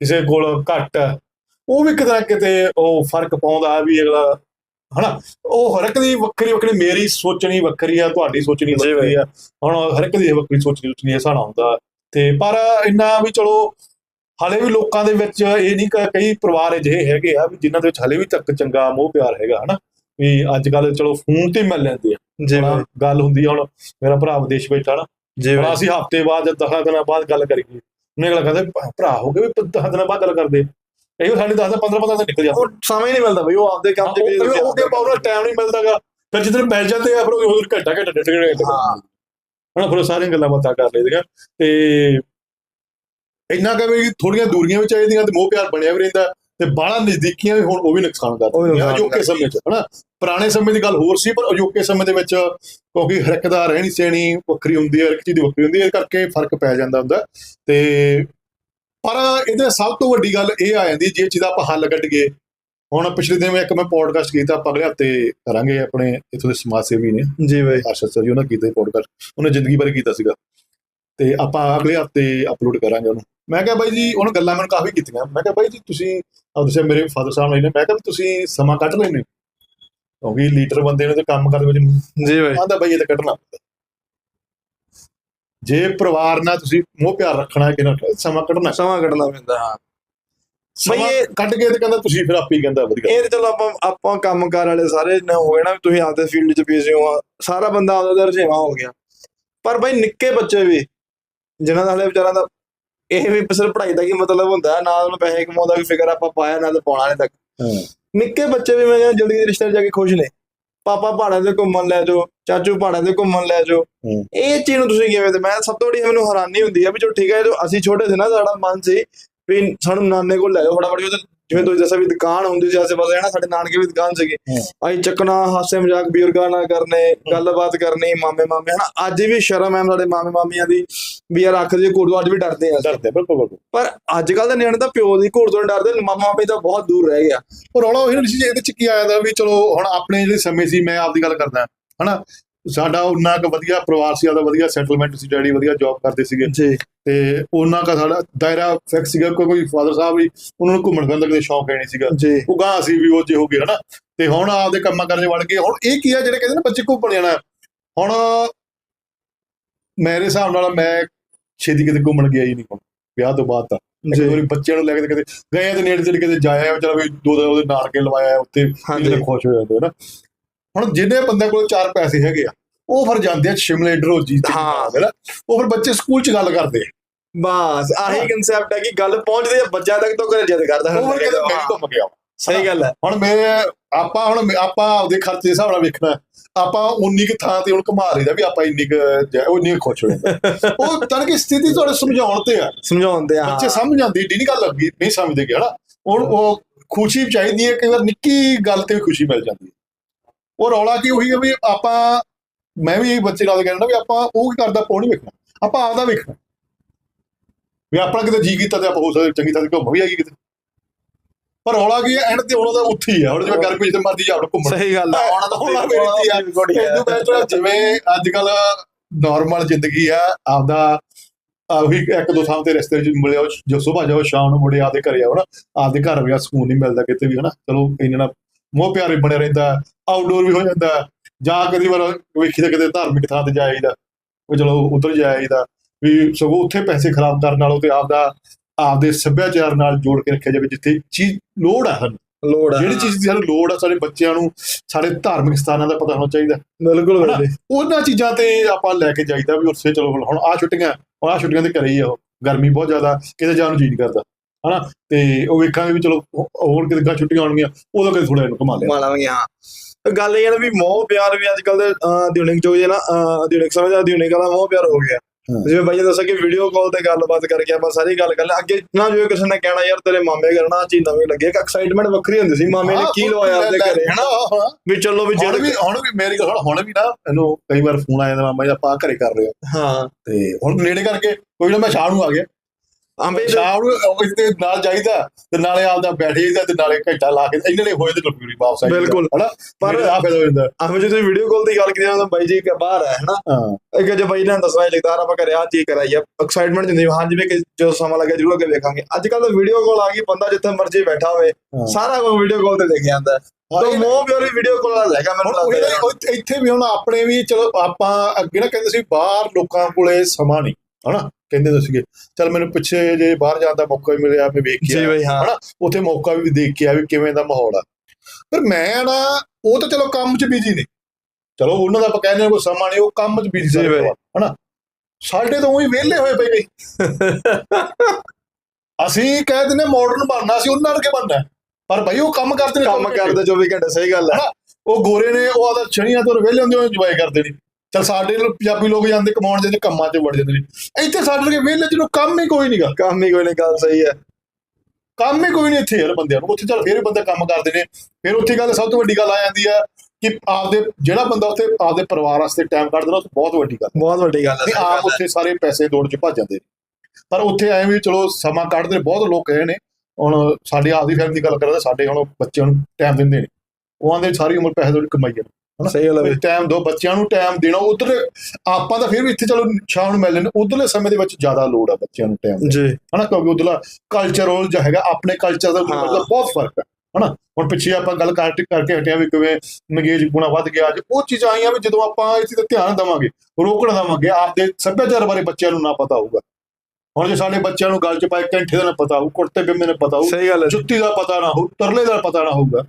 ਕਿਸੇ ਕੋਲ ਘੱਟ ਹੈ ਉਹ ਵੀ ਕਿਤੇ ਕਿਤੇ ਉਹ ਫ਼ਰਕ ਪਾਉਂਦਾ ਵੀ ਅਗਲਾ ਹਨਾ? ਉਹ ਹਰ ਇੱਕ ਦੀ ਵੱਖਰੀ ਵੱਖਰੀ ਮੇਰੀ ਸੋਚਣੀ ਵੱਖਰੀ ਆ ਤੁਹਾਡੀ ਸੋਚਣੀ ਵੱਖਰੀ ਆ। ਹੁਣ ਹਰ ਇੱਕ ਦੀ ਵੱਖਰੀ ਸੋਚਣੀ ਸੋਚਣੀ ਹਸਾਣਾ ਹੁੰਦਾ। ਤੇ ਪਰ ਇੰਨਾ ਵੀ ਚਲੋ ਹਾਲੇ ਵੀ ਲੋਕਾਂ ਦੇ ਵਿੱਚ ਇਹ ਨਹੀਂ ਕਿ ਕਈ ਪਰਿਵਾਰ ਅਜਿਹੇ ਹੈਗੇ ਆ ਵੀ ਜਿਨ੍ਹਾਂ ਦੇ ਵਿੱਚ ਹਲੇ ਵੀ ਤੱਕ ਚੰਗਾ ਮੋਹ ਪਿਆਰ ਹੈਗਾ ਹਨਾ? ਵੀ ਅੱਜ ਕੱਲ ਚਲੋ ਫੋਨ ਤੇ ਮਿਲ ਲੈਂਦੇ ਆ। ਜੀ ਹੁਣ ਬਾਈ। ਗੱਲ ਹੁੰਦੀ ਹੁਣ ਮੇਰਾ ਭਰਾ ਵਿਦੇਸ਼ ਬੈਠਾ ਨਾ ਜੀ ਅਸੀਂ ਹਫ਼ਤੇ ਬਾਅਦ ਜਾਂ 10 ਦਿਨਾਂ ਬਾਅਦ ਗੱਲ ਕਰੀਏ ਉਹਨੇ ਅਗਲਾ ਕਹਿੰਦਾ "ਭ- ਭਰਾ ਹੋ ਗਏ ਵੀ 10 ਦਿਨਾਂ ਬਾਅਦ ਗੱਲ ਕਰਦੇ। ਇਹੋ ਸਾਡੇ 10 15 15 ਦਿਨ ਨਿਕਲ ਜਾਂਦੇ। ਉਹ ਸਮਝ ਨਹੀਂ ਮਿਲਦਾ ਬਈ ਉਹ ਆਪਦੇ ਕੰਮ ਚ ਉਹ ਉਹ ਕਿ ਪਾਉਣਾ ਟਾਈਮ ਨਹੀਂ ਮਿਲਦਾਗਾ। ਫਿਰ ਜਦੋਂ ਮਿਲ ਜਾਂਦੇ ਆ ਫਿਰ ਉਹ ਹੋਰ ਘੰਟਾ ਘੰਟਾ ਡੇਢ ਘੰਟਾ ਹਾਂ। ਹੁਣ ਫਿਰ ਸਾਰੀਆਂ ਗੱਲਾਂ ਬਾਤਾਂ ਕਰ ਲਈਆਂ ਤੇ ਇੰਨਾ ਕਿ ਵੀ ਥੋੜੀਆਂ ਦੂਰੀਆਂ ਵੀ ਚਾਹੀਦੀਆਂ ਤੇ ਮੋਹ ਪਿਆਰ ਬਣਿਆ ਵੀ ਰਹਿੰਦਾ। ਤੇ ਬਾਹਲਾ ਨਜ਼ਦੀਕੀਆਂ ਵੀ ਹੁਣ ਉਹ ਵੀ ਨੁਕਸਾਨ ਕਰਦੀਆਂ ਅਜੋਕੇ ਸਮੇਂ 'ਚ ਹਨਾ? ਪੁਰਾਣੇ ਸਮੇਂ ਦੀ ਗੱਲ ਹੋਰ ਸੀ ਪਰ ਅਜੋਕੇ ਸਮੇਂ ਦੇ ਵਿੱਚ ਕਿਉਂਕਿ ਹਰ ਇੱਕ ਦਾ ਰਹਿਣੀ ਸਹਿਣੀ ਵੱਖਰੀ ਹੁੰਦੀ ਹੈ ਹਰ ਇੱਕ ਚੀਜ਼ ਦੀ ਵੱਖਰੀ ਹੁੰਦੀ ਹੈ ਇਸ ਕਰਕੇ ਫ਼ਰਕ ਪੈ ਜਾਂਦਾ ਹੁੰਦਾ। ਤੇ ਪਰ ਇਹਦੇ ਸਭ ਤੋਂ ਵੱਡੀ ਗੱਲ ਇਹ ਆ ਜਾਂਦੀ ਜੇ ਚੀਜ਼ ਆਪਾਂ ਹੱਲ ਕੱਢੀਏ ਹੁਣ ਪਿਛਲੇ ਦਿਨ ਇੱਕ ਮੈਂ ਪੋਡਕਾਸਟ ਕੀਤਾ ਆਪਾਂ ਅਗਲੇ ਹਫ਼ਤੇ ਕਰਾਂਗੇ ਆਪਣੇ ਇਥੋਂ ਦੇ ਸਮਾਜ ਸੇਵੀ ਨੇ। ਜੀ ਬਾਈ। ਅਰਸ਼ਦ ਸਰ ਜੀ ਉਹਨਾਂ ਕੀਤਾ ਪੋਡਕਾਸਟ ਉਹਨੇ ਜ਼ਿੰਦਗੀ ਬਾਰੇ ਕੀਤਾ ਸੀਗਾ। ਤੇ ਆਪਾਂ ਅਗਲੇ ਹਫ਼ਤੇ ਅਪਲੋਡ ਕਰਾਂਗੇ ਉਹਨੂੰ। ਮੈਂ ਕਿਹਾ ਬਾਈ ਜੀ ਉਹਨਾਂ ਗੱਲਾਂ ਮੈਨੂੰ ਕਾਫੀ ਕੀਤੀਆਂ। ਮੈਂ ਕਿਹਾ ਬਾਈ ਜੀ ਤੁਸੀਂ ਆਹ ਦੱਸਿਆ ਮੇਰੇ ਫਾਦਰ ਸਾਹਿਬ ਨੇ ਮੈਂ ਕਿਹਾ ਵੀ ਤੁਸੀਂ ਸਮਾਂ ਕੱਢ ਹੋ। ਕਿਉਂਕਿ ਲੀਡਰ ਬੰਦੇ ਨੇ ਤੇ ਕੰਮ ਕਰਦੇ ਵਿੱਚ ਜੀ ਬਾਈ। ਆਂਦਾ ਬਾਈ ਇਹ ਤਾਂ ਕੱਢਣਾ ਪੈਂਦਾ। ਜੇ ਪਰਿਵਾਰ ਨਾਲ ਤੁਸੀਂ ਮੋਹ ਪਿਆਰ ਰੱਖਣਾ ਹੈ ਕਿ ਨਾ ਸਮਾਂ ਕੱਢਣਾ। ਸਮਾਂ ਕੱਢਣਾ ਪੈਂਦਾ ਹਾਂ। ਬਈ ਇਹ- ਕੱਢ ਕੇ ਤੇ ਕਹਿੰਦਾ ਤੁਸੀਂ ਫਿਰ ਆਪੇ ਹੀ ਕਹਿੰਦਾ ਵਧੀਆ। ਇਹ ਤੇ ਚਲੋ ਆਪਾਂ ਆਪਾਂ ਕੰਮਕਾਰ ਵਾਲੇ ਸਾਰੇ ਨੇ ਹੋ ਗਏ ਨਾ ਵੀ ਤੁਸੀਂ ਆਪਦੇ ਫੀਲਡ 'ਚ ਬਿਜ਼ੀ ਹੋ ਆ ਸਾਰਾ ਬੰਦਾ ਆਪਦਾ ਦਾ ਰੁਝੇਵਾਂ ਹੋ ਗਿਆ। ਪਰ ਬਈ ਨਿੱਕੇ ਬੱਚੇ ਵੀ ਜਿਨ੍ਹਾਂ ਦਾ ਹਲੇ ਵਿਚਾਰਾਂ ਦਾ ਇਹ ਵੀ ਸਿਰਫ ਪੜ੍ਹਾਈ ਦਾ ਕੀ ਮਤਲਬ ਹੁੰਦਾ ਨਾ ਉਹਨੂੰ ਪੈਸੇ ਕਮਾਉਣ ਦਾ ਵੀ ਫਿਕਰ ਆਪਾਂ ਪਾਇਆ ਨਾ ਤੇ ਪਾਉਣਾ ਨਹੀਂ ਤੱਕ। ਨਿੱਕੇ ਬੱਚੇ ਵੀ ਮੈਂ ਕਹਿੰਦਾ ਜਲਦੀ ਦੇ ਰਿਸ਼ਤੇ ਜਾ ਕੇ ਖੁਸ਼ ਨੇ ਪਾਪਾ ਪਹਾੜਾਂ ਤੇ ਘੁੰਮਣ ਲੈ ਜਾਓ ਚਾਚੂ ਪਹਾੜਾਂ ਤੇ ਘੁੰਮਣ ਲੈ ਜਾਓ। ਇਹ ਚੀਜ਼ ਨੂੰ ਤੁਸੀਂ ਕਿਵੇਂ ਤੇ ਮੈਂ ਸਭ ਤੋਂ ਵੱਡੀ ਮੈਨੂੰ ਹੈਰਾਨੀ ਹੁੰਦੀ ਆ ਵੀ ਜੋ ਠੀਕ ਹੈ ਜਦੋਂ ਅਸੀਂ ਛੋਟੇ ਸੀ ਨਾ ਸਾਡਾ ਮਨ ਸੀ ਵੀ ਸਾਨੂੰ ਨਾਨੇ ਕੋਲ ਲੈ ਜਾਓ ਫਟਾਫਟ ਜਦੋਂ ਜਿਵੇਂ ਤੁਸੀਂ ਦੱਸਿਆ ਵੀ ਦੁਕਾਨ ਹੁੰਦੀ ਸੀ ਆਸੇ ਪਾਸੇ ਹੈ ਨਾ ਸਾਡੇ ਨਾਨਕੇ ਵੀ ਦੁਕਾਨ ਸੀਗੀ। ਅਸੀਂ ਚੱਕਣਾ ਹਾਸੇ ਮਜ਼ਾਕ ਬਜ਼ੁਰਗਾਂ ਨਾਲ ਕਰਨੇ ਗੱਲਬਾਤ ਕਰਨੀ ਮਾਮੇ ਮਾਮੇ ਹਨਾ ਅੱਜ ਵੀ ਸ਼ਰਮ ਹੈ ਸਾਡੇ ਮਾਮੇ ਮਾਮੀਆਂ ਦੀ ਵੀ ਯਾਰ ਅੱਖ ਦੀ ਘੂਰ ਤੋਂ ਅੱਜ ਵੀ ਡਰਦੇ ਆ। ਡਰਦੇ ਬਿਲਕੁਲ ਬਿਲਕੁਲ ਪਰ ਅੱਜ ਕੱਲ ਦੇ ਨਿਆਣੇ ਤਾਂ ਪਿਓ ਦੀ ਘੂਰ ਤੋਂ ਡਰਦੇ ਮਾਮਾ ਮਾਮੀ ਤਾਂ ਬਹੁਤ ਦੂਰ ਰਹਿ ਗਿਆ ਪਰ ਰੌਲਾ ਉਹੀ ਨਹੀਂ ਸੀ ਇਹਦੇ ਚ ਕੀ ਆਇਆ ਦਾ ਵੀ ਚਲੋ ਹੁਣ ਆਪਣੇ ਜਿਹੜੇ ਸਮੇਂ ਸੀ ਮੈਂ ਆਪਦੀ ਗੱਲ ਕਰਦਾ ਹਨਾ ਸਾਡਾ ਉਹਨਾਂ ਕੁ ਵਧੀਆ ਪਰਿਵਾਰ ਸੀ ਆਦਾ ਵਧੀਆ ਸੈਟਲਮੈਂਟ ਸੀ ਡੈਡੀ ਵਧੀਆ ਜੌਬ ਕਰਦੇ ਸੀਗੇ। ਜੀ। ਤੇ ਉਹਨਾਂ ਦਾ ਸਾਡਾ ਦਾਇਰਾ ਫਿਕਸ ਸੀਗਾ ਕੋਈ ਕੋਈ ਫਾਦਰ ਸਾਹਿਬ ਵੀ ਉਹਨਾਂ ਨੂੰ ਘੁੰਮਣ ਫਿਰਨ ਦਾ ਕਿਤੇ ਸ਼ੌਂਕ ਹੈ ਨਹੀਂ ਸੀਗਾ। ਉਹ ਗਾਂ ਸੀ ਵੀ ਉਹ ਜੇ ਹੋ ਗਏ ਹਨਾ? ਤੇ ਹੁਣ ਆਪਦੇ ਕੰਮਾਂ ਕਰਨੇ ਵੜ ਗਏ। ਹੁਣ ਇਹ ਕੀ ਆ ਜਿਹੜੇ ਕਹਿੰਦੇ ਨੇ ਬੱਚੇ ਘੁੰਮਣ ਜਾਣਾ ਹੁਣ ਮੇਰੇ ਹਿਸਾਬ ਨਾਲ ਮੈਂ ਛੇਤੀ ਕਿਤੇ ਘੁੰਮਣ ਗਿਆ ਹੀ ਨਹੀਂ ਹੁਣ ਵਿਆਹ ਤੋਂ ਬਾਅਦ ਤਾਂ। ਇੱਕ ਜੀ। ਵਾਰੀ ਬੱਚਿਆਂ ਨੂੰ ਲੈ ਕੇ ਕਿਤੇ ਗਏ ਤੇ ਨੇੜੇ ਤੇੜੇ ਕਿਤੇ ਜਾਇਆ ਚਲ ਵੀ ਦੋ ਦੋ ਉਹਦੇ ਨਾਨਕੇ ਲਵਾਇਆ ਉੱਥੇ ਇਹਦੇ ਖੁਸ਼ ਹੋ ਜਾਂਦੇ ਨਾ ਹੁਣ ਜਿਹਦੇ ਬੰਦੇ ਕੋਲ ਚਾਰ ਪੈਸੇ ਹੈਗੇ ਆ ਉਹ ਫਿਰ ਜਾਂਦੇ ਆ ਸ਼ਿਮਲੇ ਡਰੋਜੀ ਤੇ ਹਾਂ। ਉਹ ਫਿਰ ਬੱਚੇ ਸਕੂਲ ਚ ਗੱਲ ਕਰਦੇ ਆ। ਬਸ ਆਹੀ ਕਨਸੈਪਟ ਹੈ ਕਿ ਗੱਲ ਪਹੁੰਚਦੀ ਹੈ ਬੱਚਿਆਂ ਤੱਕ ਤੋਂ ਘਰੇ ਜਿੱਦ ਕਰਦਾ ਕਹਿੰਦੇ ਮੈਂ ਘੁੰਮ ਗਿਆ ਸਹੀ ਗੱਲ ਹੈ। ਹੁਣ ਮੈਂ ਆਪਾਂ ਹੁਣ ਆਪਾਂ ਆਪਦੇ ਖਰਚੇ ਦੇ ਹਿਸਾਬ ਨਾਲ ਵੇਖਣਾ ਆਪਾਂ ਉਨੀ ਕੁ ਥਾਂ ਤੇ ਹੁਣ ਘੁਮਾ ਲਈਦਾ ਵੀ ਆਪਾਂ ਇੰਨੀ ਕੁ ਉਹ ਕੁ ਖੁਸ਼ ਹੋ ਜਾਂਦਾ ਉਹ ਤਾਂ ਕਿ ਸਥਿਤੀ ਤੁਹਾਡੇ ਸਮਝਾਉਣ ਤੇ ਆ। ਸਮਝਾਉਂਦੇ ਆ ਬੱਚੇ ਸਮਝ ਜਾਂਦੀ ਏਡੀ ਨਹੀਂ ਗੱਲ ਲੱਗੀ ਨਹੀਂ ਸਮਝਦੇ ਕਿ ਹਨਾ ਹੁਣ ਉਹ ਖੁਸ਼ੀ ਚਾਹੀਦੀ ਹੈ ਕਈ ਵਾਰ ਨਿੱਕੀ ਗੱਲ ਤੇ ਵੀ ਖੁਸ਼ੀ ਮਿਲ ਜਾਂਦੀ ਹੈ। ਉਹ ਰੌਲਾ ਕੀ ਉਹੀ ਹੈ ਵੀ ਆਪਾਂ ਮੈਂ ਵੀ ਇਹ ਬੱਚੇ ਨਾਲ ਕਹਿੰਦਾ ਵੀ ਆਪਾਂ ਉਹ ਕੀ ਕਰਦਾ ਪੋ ਨਹੀਂ ਵੇਖਣਾ। ਆਪਾਂ ਆਪਦਾ ਵੇਖਣਾ। ਵੀ ਆਪਣਾ ਕਿਤੇ ਜੀ ਕੀਤਾ ਤੇ ਆਪਾਂ ਹੋ ਸਕਦਾ ਚੰਗੀ ਤਰ੍ਹਾਂ ਘੁੰਮ ਵੀ ਆਈ ਕਿਤੇ। ਪਰ ਰੌਲਾ ਕੀ ਹੈ ਐਂਡ ਤੇ ਉਹਨਾਂ ਦਾ ਉੱਥੇ ਹੀ ਆ। ਹੁਣ ਜਿਵੇਂ ਗਰਮੀ ਜਿੱਥੇ ਮਰਦੀ ਜਾਵੜ ਘੁੰਮਣ। ਸਹੀ ਗੱਲ ਹੈ ਹੁਣ ਤਾਂ ਹੁਣ ਮੇਰੀ ਆ। ਇਹਨੂੰ ਬੈਟਰ ਜਿਵੇਂ ਅੱਜ ਕੱਲ ਨਾਰਮਲ ਜ਼ਿੰਦਗੀ ਆ ਆਪਦਾ ਉਹੀ ਇੱਕ ਦੋ ਥਾਂ ਤੇ ਰਸਤੇ 'ਚ ਮਿਲਿਆ ਜੋ ਸੁਬਾਹ ਜਾਓ ਸ਼ਾਮ ਨੂੰ ਮੁੜੇ ਆਪਦੇ ਘਰੇ ਨਾ। ਆਪਦੇ ਘਰ ਵੀ ਸਕੂਨ ਨਹੀਂ ਮਿਲਦਾ ਕਿਤੇ ਵੀ ਹਨਾ। ਚਲੋ ਇਹਨਾਂ ਨਾਲ ਮੋਹ ਪਿਆਰ ਵੀ ਬਣਿਆ ਰਹਿੰਦਾ। ਆਊਟਡੋਰ ਵੀ ਹੋ ਜਾਂਦਾ ਜਾਂ ਕਦੀ ਵਾਰ ਵੇਖੀ ਤਾਂ ਕਿਤੇ ਧਾਰਮਿਕ ਥਾਂ ਤੇ ਜਾਈਦਾ। ਉਹ ਚਲੋ ਉਧਰ ਜਾਈਦਾ। ਵੀ ਸਗੋਂ ਉੱਥੇ ਪੈਸੇ ਖਰਾਬ ਕਰਨ ਨਾਲੋਂ ਤੇ ਆਪਦਾ ਆਪਦੇ ਸੱਭਿਆਚਾਰ ਨਾਲ ਜੋੜ ਕੇ ਰੱਖਿਆ ਜਾਵੇ ਜਿੱਥੇ ਚੀਜ਼ ਲੋੜ ਆ ਸਾਨੂੰ। ਲੋੜ ਹੈ ਜਿਹੜੀ ਚੀਜ਼ ਦੀ ਸਾਨੂੰ ਲੋੜ ਆ ਸਾਡੇ ਬੱਚਿਆਂ ਨੂੰ ਸਾਡੇ ਧਾਰਮਿਕ ਸਥਾਨਾਂ ਦਾ ਪਤਾ ਹੋਣਾ ਚਾਹੀਦਾ। ਬਿਲਕੁਲ ਹਨਾ? ਬਿਲਕੁਲ। ਉਹਨਾਂ ਚੀਜ਼ਾਂ ਤੇ ਆਪਾਂ ਲੈ ਕੇ ਜਾਈਦਾ ਵੀ ਉੱਥੇ ਚਲੋ ਹੁਣ ਆ ਛੁੱਟੀਆਂ ਆ ਛੁੱਟੀਆਂ ਤੇ ਘਰੇ ਹੀ ਆ ਉਹ। ਗਰਮੀ ਬਹੁਤ ਜ਼ਿਆਦਾ ਕਿਤੇ ਜਾਣ ਨੂੰ ਜੀ ਨਹੀਂ ਕਰਦਾ। ਹਨਾ? ਤੇ ਉਹ ਵੇਖਾਂਗੇ ਵੀ ਚਲੋ ਹੋਰ ਕਿਤੇ ਗਾਂ ਛੁੱਟੀਆਂ ਆਉਣਗੀਆਂ ਉਦੋਂ ਕਿਤੇ ਥੋੜਾ ਇਹਨੂੰ ਘੁਮਾ ਲਿਆ। ਹਾਂ। ਤੇ ਗੱਲ ਇਹ ਹੈ ਨਾ ਵੀ ਮੋਹ ਪਿਆਰ ਵੀ ਅੱਜ ਕੱਲ ਦੇ ਆਧੁਨਿਕ ਯੁੱਗ ਜੇ ਨਾ ਆਧੁਨਿਕ ਸਮੇਂ ਦਾ ਆਧੁਨਿਕ ਵਾਲਾ ਮੋਹ ਪਿਆਰ ਹੋ ਗਿਆ। ਜਿਵੇਂ ਬਾਈ ਨੇ ਦੱਸਿਆ ਕਿ ਵੀਡੀਓ ਕਾਲ ਤੇ ਗੱਲਬਾਤ ਕਰਕੇ ਆਪਾਂ ਸਾਰੀ ਗੱਲ ਕਰ ਲਈ ਅੱਗੇ ਨਾ ਜਿਵੇਂ ਕਿਸੇ ਨੇ ਕਹਿਣਾ ਯਾਰ ਤੇਰੇ ਮਾਮੇ ਕਰਨਾ ਚੀਜ਼ ਨਵੀਂ ਲੱਗੀ ਇੱਕ ਐਕਸਾਈਟਮੈਂਟ ਵੱਖਰੀ ਹੁੰਦੀ ਸੀ ਮਾਮੇ ਨੇ ਕੀ ਲਵਾਇਆ ਆਪਦੇ ਘਰੇ? ਹਨਾ ਵੀ ਚਲੋ ਵੀ ਜਿਹੜੇ ਵੀ ਹੁਣ ਵੀ ਮੇਰੀ ਗੱਲ ਹੁਣ ਵੀ ਨਾ ਇਹਨੂੰ ਕਈ ਵਾਰ ਫੋਨ ਆ ਜਾਂਦਾ ਮਾਮਾ ਜੀ ਆਪਾਂ ਘਰੇ ਕਰ ਰਹੇ ਹਾਂ। ਹਾਂ। ਤੇ ਹੁਣ ਨੇੜੇ ਕਰਕੇ ਕੋਈ ਨਾ ਮੈਂ ਸ਼ਾਮ ਨੂੰ ਆ ਗਿਆ। ਅੰਬੇ ਸ਼ਾਮ ਨੂੰ ਉਹ ਇੱਥੇ ਨਾਲ ਜਾਈਦਾ ਤੇ ਨਾਲੇ ਆਪਦਾ ਬੈਠ ਜਾਈਦਾ ਤੇ ਨਾਲੇ ਘੰਟਾ ਲਾ ਕੇ ਇੰਨੇ ਲਈ ਹੋਏ ਤੇ ਗਈ ਵਾਪਸ ਆਈ ਬਿਲਕੁਲ। ਹਨਾ? ਪਰ- ਆ ਫਿਰ ਹੋ ਜਾਂਦਾ। ਆਵੇਂ ਜਦੋਂ ਵੀਡੀਓ ਕਾਲ ਦੀ ਗੱਲ ਕੀਤੀ ਤਾਂ ਬਾਈ ਜੀ ਇੱਕ ਬਾਹਰ ਹੈ ਹਨਾ? ਹਾਂ। ਇੱਕ ਜੇ ਬਾਈ ਨੇ ਦੱਸਣਾ ਲਿਖਦਾਰ ਆਪਾਂ ਘਰੇ ਆ ਚੀਜ਼ ਕਰਾਈ ਆ ਐਕਸਾਈਟਮੈਂਟ ਹੁੰਦੀ ਹਾਂ ਜਿਵੇਂ ਕਿ ਜੋ ਸਮਾਂ ਲੱਗਿਆ ਜਰੂਰ ਅੱਗੇ ਵੇਖਾਂਗੇ। ਅੱਜ ਕੱਲ ਤਾਂ ਵੀਡੀਓ ਕਾਲ ਆ ਗਈ ਬੰਦਾ ਜਿੱਥੇ ਮਰਜ਼ੀ ਬੈਠਾ ਹੋਵੇ। ਸਾਰਾ ਕੁਝ ਵੀਡੀਓ ਕਾਲ ਤੇ ਦੇਖ ਜਾਂਦਾ। ਤਾਂ ਮੋਹ ਵੀ ਉਹਦੀ ਵੀਡੀਓ ਕਾਲ ਨਾਲ ਹੈਗਾ ਮੈਨੂੰ ਲੱਗਦਾ ਨਾ, ਇੱਥੇ ਵੀ ਹੁਣ ਆਪਣੇ ਵੀ ਚਲੋ ਆਪਾਂ ਅੱਗੇ ਨਾ ਕਹਿੰਦੇ ਸੀ ਬਾਹਰ ਲੋਕਾਂ ਕੋਲੇ ਸਮਾਂ ਨਹੀਂ। ਹਨਾ? ਕਹਿੰਦੇ ਤਾਂ ਸੀਗੇ ਚਲ ਮੈਨੂੰ ਪਿੱਛੇ ਜੇ ਬਾਹਰ ਜਾਣ ਦਾ ਮੌਕਾ ਵੀ ਮਿਲਿਆ ਮੈਂ ਵੇਖ ਕੇ ਹਨਾ? ਉੱਥੇ ਮੌਕਾ ਵੀ ਦੇਖ ਕੇ ਆ ਵੀ ਕਿਵੇਂ ਦਾ ਮਾਹੌਲ ਆ। ਪਰ ਮੈਂ ਨਾ ਉਹ ਤਾਂ ਚਲੋ ਕੰਮ 'ਚ ਬਿਜ਼ੀ ਨੇ। ਚਲੋ ਉਹਨਾਂ ਦਾ ਆਪਾਂ ਕਹਿੰਦੇ ਕੋਈ ਸਮਾਂ ਨਹੀਂ ਉਹ ਕੰਮ 'ਚ ਬਿਜ਼ੀ। ਪਰਿਵਾਰ, ਹਨਾ? ਸਾਡੇ ਤਾਂ ਉਹੀ ਵਿਹਲੇ ਹੋਏ ਪਏ ਕਈ ਅਸੀਂ ਕਹਿ ਦਿੰਦੇ ਮਾਡਰਨ ਬਣਨਾ ਸੀ ਉਹਨਾਂ ਵਰਗੇ ਬਣਨਾ। ਪਰ ਭਾਈ ਉਹ ਕੰਮ ਕਰਦੇ ਨੇ ਕੰਮ ਕਰਦੇ 24 ਘੰਟੇ ਸਹੀ ਗੱਲ ਹੈ ਉਹ ਗੋਰੇ ਨੇ ਉਹ ਆਦਾ ਛੜੀਆਂ ਤੋਂ ਵਿਹਲੇ ਹੁੰਦੇ ਉਹ ਇੰਜੋਏ ਕਰਦੇ ਨੇ। ਚਲ ਸਾਡੇ ਲੋਕ ਪੰਜਾਬੀ ਲੋਕ ਜਾਂਦੇ ਕਮਾਉਣ ਜਾਂਦੇ ਕੰਮਾਂ 'ਚ ਵੜ ਜਾਂਦੇ ਨੇ। ਇੱਥੇ ਸਾਡੇ ਵਰਗੇ ਵਿਹਲੇ ਜਿਹਨੂੰ ਕੰਮ ਹੀ ਕੋਈ ਨਹੀਂਗਾ ਕੰਮ ਹੀ ਕੋਈ ਨਹੀਂ ਗੱਲ ਸਹੀ ਹੈ। ਕੰਮ ਹੀ ਕੋਈ ਨਹੀਂ ਇੱਥੇ ਯਾਰ ਬੰਦਿਆਂ ਨੂੰ। ਉੱਥੇ ਚੱਲ ਫੇਰ ਬੰਦੇ ਕੰਮ ਕਰਦੇ ਨੇ। ਫਿਰ ਉੱਥੇ ਗੱਲ ਸਭ ਤੋਂ ਵੱਡੀ ਗੱਲ ਆ ਜਾਂਦੀ ਆ ਕਿ ਆਪਦੇ ਜਿਹੜਾ ਬੰਦਾ ਉੱਥੇ ਆਪਦੇ ਪਰਿਵਾਰ ਵਾਸਤੇ ਟਾਈਮ ਕੱਢਦਾ ਨਾ ਉਹ ਬਹੁਤ ਵੱਡੀ ਗੱਲ ਬਹੁਤ ਵੱਡੀ ਗੱਲ ਹੈ ਆਪ ਹੈ। ਉੱਥੇ ਸਾਰੇ ਪੈਸੇ ਦੌੜ 'ਚ ਭੱਜ ਜਾਂਦੇ ਨੇ। ਪਰ ਉੱਥੇ ਐਂ ਵੀ ਚਲੋ ਸਮਾਂ ਕੱਢਦੇ ਬਹੁਤ ਲੋਕ ਕਹੇ ਨੇ। ਹੁਣ ਸਾਡੇ ਆਪਦੀ ਫੈਮਿਲੀ ਦੀ ਗੱਲ ਕਰਦਾ ਸਾਡੇ ਹੁਣ ਬੱਚਿਆਂ ਨੂੰ ਟਾਈਮ ਦਿੰਦੇ ਨੇ। ਉਹ ਆਂਦੇ ਸਾਰੀ ਉਮਰ ਪੈਸੇ ਦੌੜ ਕਮਾਈ ਜਾਂਦੇ ਸਹੀ ਗੱਲ ਹੈ। ਟਾਈਮ ਦੋ ਬੱਚਿਆਂ ਨੂੰ ਟਾਈਮ ਦੇਣਾ ਉਧਰ ਆਪਾਂ ਤਾਂ ਫਿਰ ਵੀ ਇੱਥੇ ਚਲੋ ਸ਼ਾਮ ਨੂੰ ਮਿਲ ਲੈਂਦੇ ਉਧਰਲੇ ਸਮੇਂ ਦੇ ਵਿੱਚ ਜ਼ਿਆਦਾ ਲੋੜ ਆ ਬੱਚਿਆਂ ਨੂੰ ਟਾਈਮ ਜੀ। ਹਨਾ ਕਿਉਂਕਿ ਉਧਰਲਾ ਕਲਚਰਲ ਜਿਹਾ ਹੈਗਾ ਆਪਣੇ ਕਲਚਰ ਦਾ। ਮਤਲਬ ਬਹੁਤ ਫ਼ਰਕ ਹੈ ਹਨਾ ਹੁਣ ਪਿੱਛੇ ਆਪਾਂ ਗੱਲ ਕਰ ਕਰਕੇ ਹਟਿਆ ਵੀ ਕਿਵੇਂ ਨਗੇਜ ਗੁਣਾ ਵੱਧ ਗਿਆ। ਅੱਜ ਉਹ ਚੀਜ਼ਾਂ ਆਈਆਂ ਵੀ ਜਦੋਂ ਆਪਾਂ ਇਸ ਤੇ ਧਿਆਨ ਦੇਵਾਂਗੇ ਰੋਕਣ ਦੇਵਾਂਗੇ ਆਪਦੇ ਸੱਭਿਆਚਾਰ ਬਾਰੇ ਬੱਚਿਆਂ ਨੂੰ ਨਾ ਪਤਾ ਹੋਊਗਾ। ਹੁਣ ਜੇ ਸਾਡੇ ਬੱਚਿਆਂ ਨੂੰ ਗੱਲ ਚ ਪਾਏ ਕੈਂਠੇ ਦਾ ਨਾ ਪਤਾ ਹੋਊ ਕੁੜਤੇ ਬਿੰਮੇ ਦਾ ਪਤਾ ਹੋਊ ਸਹੀ ਗੱਲ ਹੈ ਜੁੱਤੀ ਦਾ ਪਤਾ ਨਾ ਹੋਊ ਤਰਲੇ ਦਾ ਪਤਾ ਨਾ ਹੋਊਗਾ।